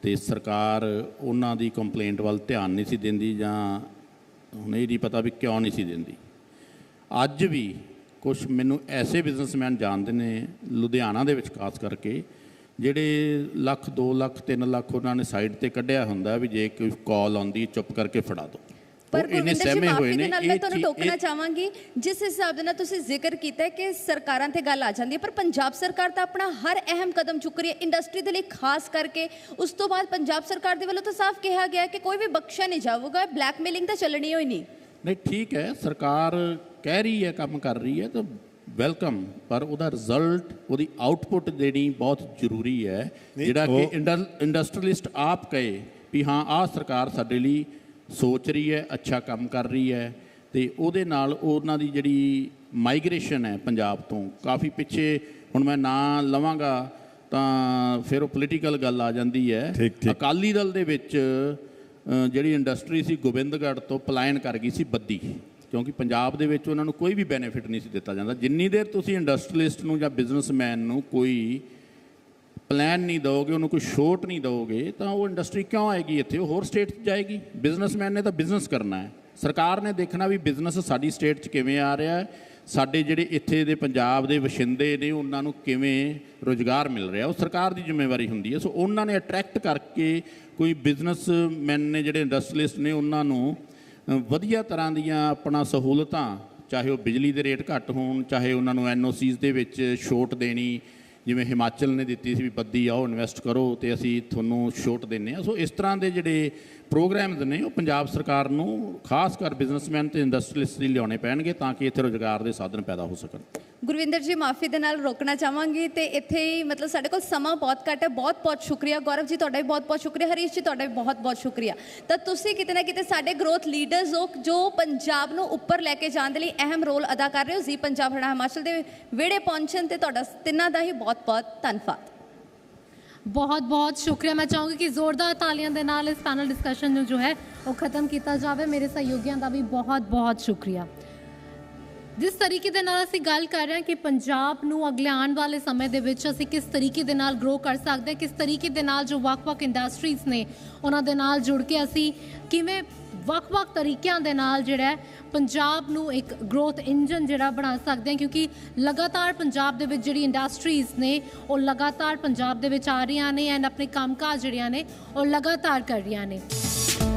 ਤੇ ਸਰਕਾਰ ਉਹਨਾਂ ਦੀ ਕੰਪਲੇਂਟ ਵੱਲ ਧਿਆਨ ਨਹੀਂ ਸੀ ਦਿੰਦੀ ਜਾਂ ਹੁਣ ਇਹ ਨਹੀਂ ਪਤਾ ਵੀ ਕਿਉਂ ਨਹੀਂ ਸੀ ਦਿੰਦੀ। ਅੱਜ ਵੀ ਕੁਝ ਮੈਨੂੰ ਐਸੇ ਬਿਜ਼ਨਸਮੈਨ ਜਾਣਦੇ ਨੇ ਲੁਧਿਆਣਾ ਦੇ ਵਿੱਚ, ਖਾਸ ਕਰਕੇ ਜਿਹੜੇ ਲੱਖ 2 ਲੱਖ 3 ਲੱਖ ਉਹਨਾਂ ਨੇ ਸਾਈਡ ਤੇ ਕੱਢਿਆ ਹੁੰਦਾ ਵੀ ਜੇ ਕੋਈ ਕਾਲ ਆਉਂਦੀ ਚੁੱਪ ਕਰਕੇ ਫੜਾ ਦਿਓ ਪਰ ਜੀ ਸਹਿਮੇ ਹੋਏ ਨੇ ਮੈਂ ਇਹ ਤੁਹਾਨੂੰ ਟੋਕਣਾ ਚਾਹਾਂਗੀ ਜਿਸ ਹਿਸਾਬ ਦੇ ਨਾਲ ਤੁਸੀਂ ਜ਼ਿਕਰ ਕੀਤਾ ਕਿ ਸਰਕਾਰਾਂ ਤੇ ਗੱਲ ਆ ਜਾਂਦੀ ਹੈ ਪਰ ਪੰਜਾਬ ਸਰਕਾਰ ਤਾਂ ਆਪਣਾ ਹਰ ਅਹਿਮ ਕਦਮ ਚੁੱਕ ਰਹੀ ਹੈ ਇੰਡਸਟਰੀ ਦੇ ਲਈ ਖਾਸ ਕਰਕੇ ਉਸ ਤੋਂ ਬਾਅਦ ਪੰਜਾਬ ਸਰਕਾਰ ਦੇ ਵੱਲੋਂ ਤਾਂ ਸਾਫ਼ ਕਿਹਾ ਗਿਆ ਕਿ ਕੋਈ ਵੀ ਬਖਸ਼ਿਆ ਨਹੀਂ ਜਾਊਗਾ ਬਲੈਕਮੇਲਿੰਗ ਤਾਂ ਚੱਲਣੀ ਹੋਈ ਨਹੀਂ। ਨਹੀਂ ਠੀਕ ਹੈ ਸਰਕਾਰ ਕਹਿ ਰਹੀ ਹੈ ਕੰਮ ਕਰ ਰਹੀ ਹੈ ਤਾਂ ਵੈਲਕਮ ਪਰ ਉਹਦਾ ਰਿਜ਼ਲਟ ਉਹਦੀ ਆਊਟਪੁੱਟ ਦੇਣੀ ਬਹੁਤ ਜ਼ਰੂਰੀ ਹੈ। ਜਿਹੜਾ ਕਿ ਇੰਡਸਟਰੀਲਿਸਟ ਆਪ ਕਹੇ ਵੀ ਹਾਂ ਆਹ ਸਰਕਾਰ ਸਾਡੇ ਲਈ ਸੋਚ ਰਹੀ ਹੈ ਅੱਛਾ ਕੰਮ ਕਰ ਰਹੀ ਹੈ ਤੇ ਉਹਦੇ ਨਾਲ ਉਹਨਾਂ ਦੀ ਜਿਹੜੀ ਮਾਈਗ੍ਰੇਸ਼ਨ ਹੈ ਪੰਜਾਬ ਤੋਂ ਕਾਫੀ ਪਿੱਛੇ ਹੁਣ ਮੈਂ ਨਾਂ ਲਵਾਂਗਾ ਤਾਂ ਫਿਰ ਉਹ ਪੋਲੀਟੀਕਲ ਗੱਲ ਆ ਜਾਂਦੀ ਹੈ। ਅਕਾਲੀ ਦਲ ਦੇ ਵਿੱਚ ਜਿਹੜੀ ਇੰਡਸਟਰੀ ਸੀ ਗੋਬਿੰਦਗੜ੍ਹ ਤੋਂ ਪਲਾਇਨ ਕਰ ਗਈ ਸੀ ਬੱਦੀ। ਕਿਉਂਕਿ ਪੰਜਾਬ ਦੇ ਵਿੱਚ ਉਹਨਾਂ ਨੂੰ ਕੋਈ ਵੀ ਬੈਨੀਫਿਟ ਨਹੀਂ ਸੀ ਦਿੱਤਾ ਜਾਂਦਾ। ਜਿੰਨੀ ਦੇਰ ਤੁਸੀਂ ਇੰਡਸਟਰੀਲਿਸਟ ਨੂੰ ਜਾਂ ਬਿਜ਼ਨਸਮੈਨ ਨੂੰ ਕੋਈ ਪਲਾਨ ਨਹੀਂ ਦਿਓਗੇ, ਉਹਨੂੰ ਕੋਈ ਛੋਟ ਨਹੀਂ ਦਿਓਗੇ, ਤਾਂ ਉਹ ਇੰਡਸਟਰੀ ਕਿਉਂ ਆਏਗੀ ਇੱਥੇ? ਉਹ ਹੋਰ ਸਟੇਟ 'ਚ ਜਾਏਗੀ। ਬਿਜ਼ਨਸਮੈਨ ਨੇ ਤਾਂ ਬਿਜ਼ਨਸ ਕਰਨਾ ਹੈ। ਸਰਕਾਰ ਨੇ ਦੇਖਣਾ ਵੀ ਬਿਜ਼ਨਸ ਸਾਡੀ ਸਟੇਟ 'ਚ ਕਿਵੇਂ ਆ ਰਿਹਾ ਹੈ। ਸਾਡੇ ਜਿਹੜੇ ਇੱਥੇ ਦੇ ਪੰਜਾਬ ਦੇ ਵਸਿੰਦੇ ਨੇ, ਉਹਨਾਂ ਨੂੰ ਕਿਵੇਂ ਰੋਜ਼ਗਾਰ ਮਿਲ ਰਿਹਾ? ਉਹ ਸਰਕਾਰ ਦੀ ਜ਼ਿੰਮੇਵਾਰੀ ਹੁੰਦੀ ਹੈ। ਸੋ ਉਹਨਾਂ ਨੇ ਅਟਰੈਕਟ ਕਰਕੇ ਕੋਈ ਬਿਜ਼ਨਸਮੈਨ ਨੇ ਜਿਹੜੇ ਇੰਡਸਟਰੀਲਿਸਟ ਨੇ, ਉਹਨਾਂ ਨੂੰ ਵਧੀਆ ਤਰ੍ਹਾਂ ਦੀਆਂ ਆਪਣਾ ਸਹੂਲਤਾਂ, ਚਾਹੇ ਉਹ ਬਿਜਲੀ ਦੇ ਰੇਟ ਘੱਟ ਹੋਣ, ਚਾਹੇ ਉਹਨਾਂ ਨੂੰ ਐਨਓਸੀਜ਼ ਦੇ ਵਿੱਚ ਛੋਟ ਦੇਣੀ, ਜਿਵੇਂ ਹਿਮਾਚਲ ਨੇ ਦਿੱਤੀ ਸੀ ਵੀ ਬੱਦੀ ਆਓ ਇਨਵੈਸਟ ਕਰੋ ਤੇ ਅਸੀਂ ਤੁਹਾਨੂੰ ਛੋਟ ਦਿੰਨੇ ਆ। ਸੋ ਇਸ ਤਰ੍ਹਾਂ ਦੇ ਜਿਹੜੇ ਪ੍ਰੋਗਰਾਮ ਨੇ, ਉਹ ਪੰਜਾਬ ਸਰਕਾਰ ਨੂੰ ਖਾਸ ਕਰ ਬਿਜ਼ਨਸਮੈਨ ਤੇ ਇੰਡਸਟਰੀਲਿਸਟ ਲਈ ਲਿਆਉਣੇ ਪੈਣਗੇ ਤਾਂ ਕਿ ਇੱਥੇ ਰੋਜ਼ਗਾਰ ਦੇ ਸਾਧਨ ਪੈਦਾ ਹੋ ਸਕਣ। ਗੁਰਵਿੰਦਰ ਜੀ, ਮਾਫੀ ਦੇ ਨਾਲ ਰੋਕਣਾ ਚਾਹਾਂਗੀ ਤੇ ਇੱਥੇ ਹੀ ਮਤਲਬ ਸਾਡੇ ਕੋਲ ਸਮਾਂ ਬਹੁਤ ਘੱਟ ਹੈ। ਬਹੁਤ ਬਹੁਤ ਸ਼ੁਕਰੀਆ। ਗੌਰਵ ਜੀ, ਤੁਹਾਡਾ ਵੀ ਬਹੁਤ ਬਹੁਤ ਸ਼ੁਕਰੀਆ। ਹਰੀਸ਼ ਜੀ, ਤੁਹਾਡਾ ਵੀ ਬਹੁਤ ਬਹੁਤ ਸ਼ੁਕਰੀਆ। ਤਾਂ ਤੁਸੀਂ ਕਿਤੇ ਨਾ ਕਿਤੇ ਸਾਡੇ ਗਰੋਥ ਲੀਡਰਸ ਹੋ, ਜੋ ਪੰਜਾਬ ਨੂੰ ਉੱਪਰ ਲੈ ਕੇ ਜਾਣ ਦੇ ਲਈ ਅਹਿਮ ਰੋਲ ਅਦਾ ਕਰ ਰਹੇ ਹੋ। ਜੀ ਪੰਜਾਬ ਹਰਿਆਣਾ ਹਿਮਾਚਲ ਦੇ ਵਿਹੜੇ ਪਹੁੰਚਣ ਤੇ ਤੁਹਾਡਾ ਤਿੰਨਾਂ ਦਾ ਹੀ ਬਹੁਤ ਬਹੁਤ ਧੰਨਵਾਦ। ਬਹੁਤ ਬਹੁਤ ਸ਼ੁਕਰੀਆ। ਮੈਂ ਚਾਹੂੰਗੀ ਕਿ ਜ਼ੋਰਦਾਰ ਤਾਲੀਆਂ ਦੇ ਨਾਲ ਇਸ ਪੈਨਲ ਡਿਸਕਸ਼ਨ ਨੂੰ ਜੋ ਹੈ ਉਹ ਖਤਮ ਕੀਤਾ ਜਾਵੇ। ਮੇਰੇ ਸਹਿਯੋਗੀਆਂ ਦਾ ਵੀ ਬਹੁਤ ਬਹੁਤ ਸ਼ੁਕਰੀਆ। ਜਿਸ ਤਰੀਕੇ ਦੇ ਨਾਲ ਅਸੀਂ ਗੱਲ ਕਰ ਰਹੇ ਹਾਂ ਕਿ ਪੰਜਾਬ ਨੂੰ ਅਗਲੇ ਆਉਣ ਵਾਲੇ ਸਮੇਂ ਦੇ ਵਿੱਚ ਅਸੀਂ ਕਿਸ ਤਰੀਕੇ ਦੇ ਨਾਲ ਗਰੋ ਕਰ ਸਕਦੇ ਹਾਂ, ਕਿਸ ਤਰੀਕੇ ਦੇ ਨਾਲ ਜੋ ਵੱਖ-ਵੱਖ ਇੰਡਸਟਰੀਜ਼ ਨੇ ਉਹਨਾਂ ਦੇ ਨਾਲ ਜੁੜ ਕੇ ਅਸੀਂ ਕਿਵੇਂ ਵੱਖ-ਵੱਖ ਤਰੀਕਿਆਂ ਦੇ ਨਾਲ ਜਿਹੜਾ ਪੰਜਾਬ ਨੂੰ ਇੱਕ ਗਰੋਥ ਇੰਜਨ ਜਿਹੜਾ ਬਣਾ ਸਕਦੇ ਹਾਂ, ਕਿਉਂਕਿ ਲਗਾਤਾਰ ਪੰਜਾਬ ਦੇ ਵਿੱਚ ਜਿਹੜੀ ਇੰਡਸਟਰੀਜ਼ ਨੇ, ਉਹ ਲਗਾਤਾਰ ਪੰਜਾਬ ਦੇ ਵਿੱਚ ਆ ਰਹੀਆਂ ਨੇ ਐਂਡ ਆਪਣੇ ਕੰਮਕਾਜ ਜਿਹੜੀਆਂ ਨੇ, ਉਹ ਲਗਾਤਾਰ ਕਰ ਰਹੀਆਂ ਨੇ।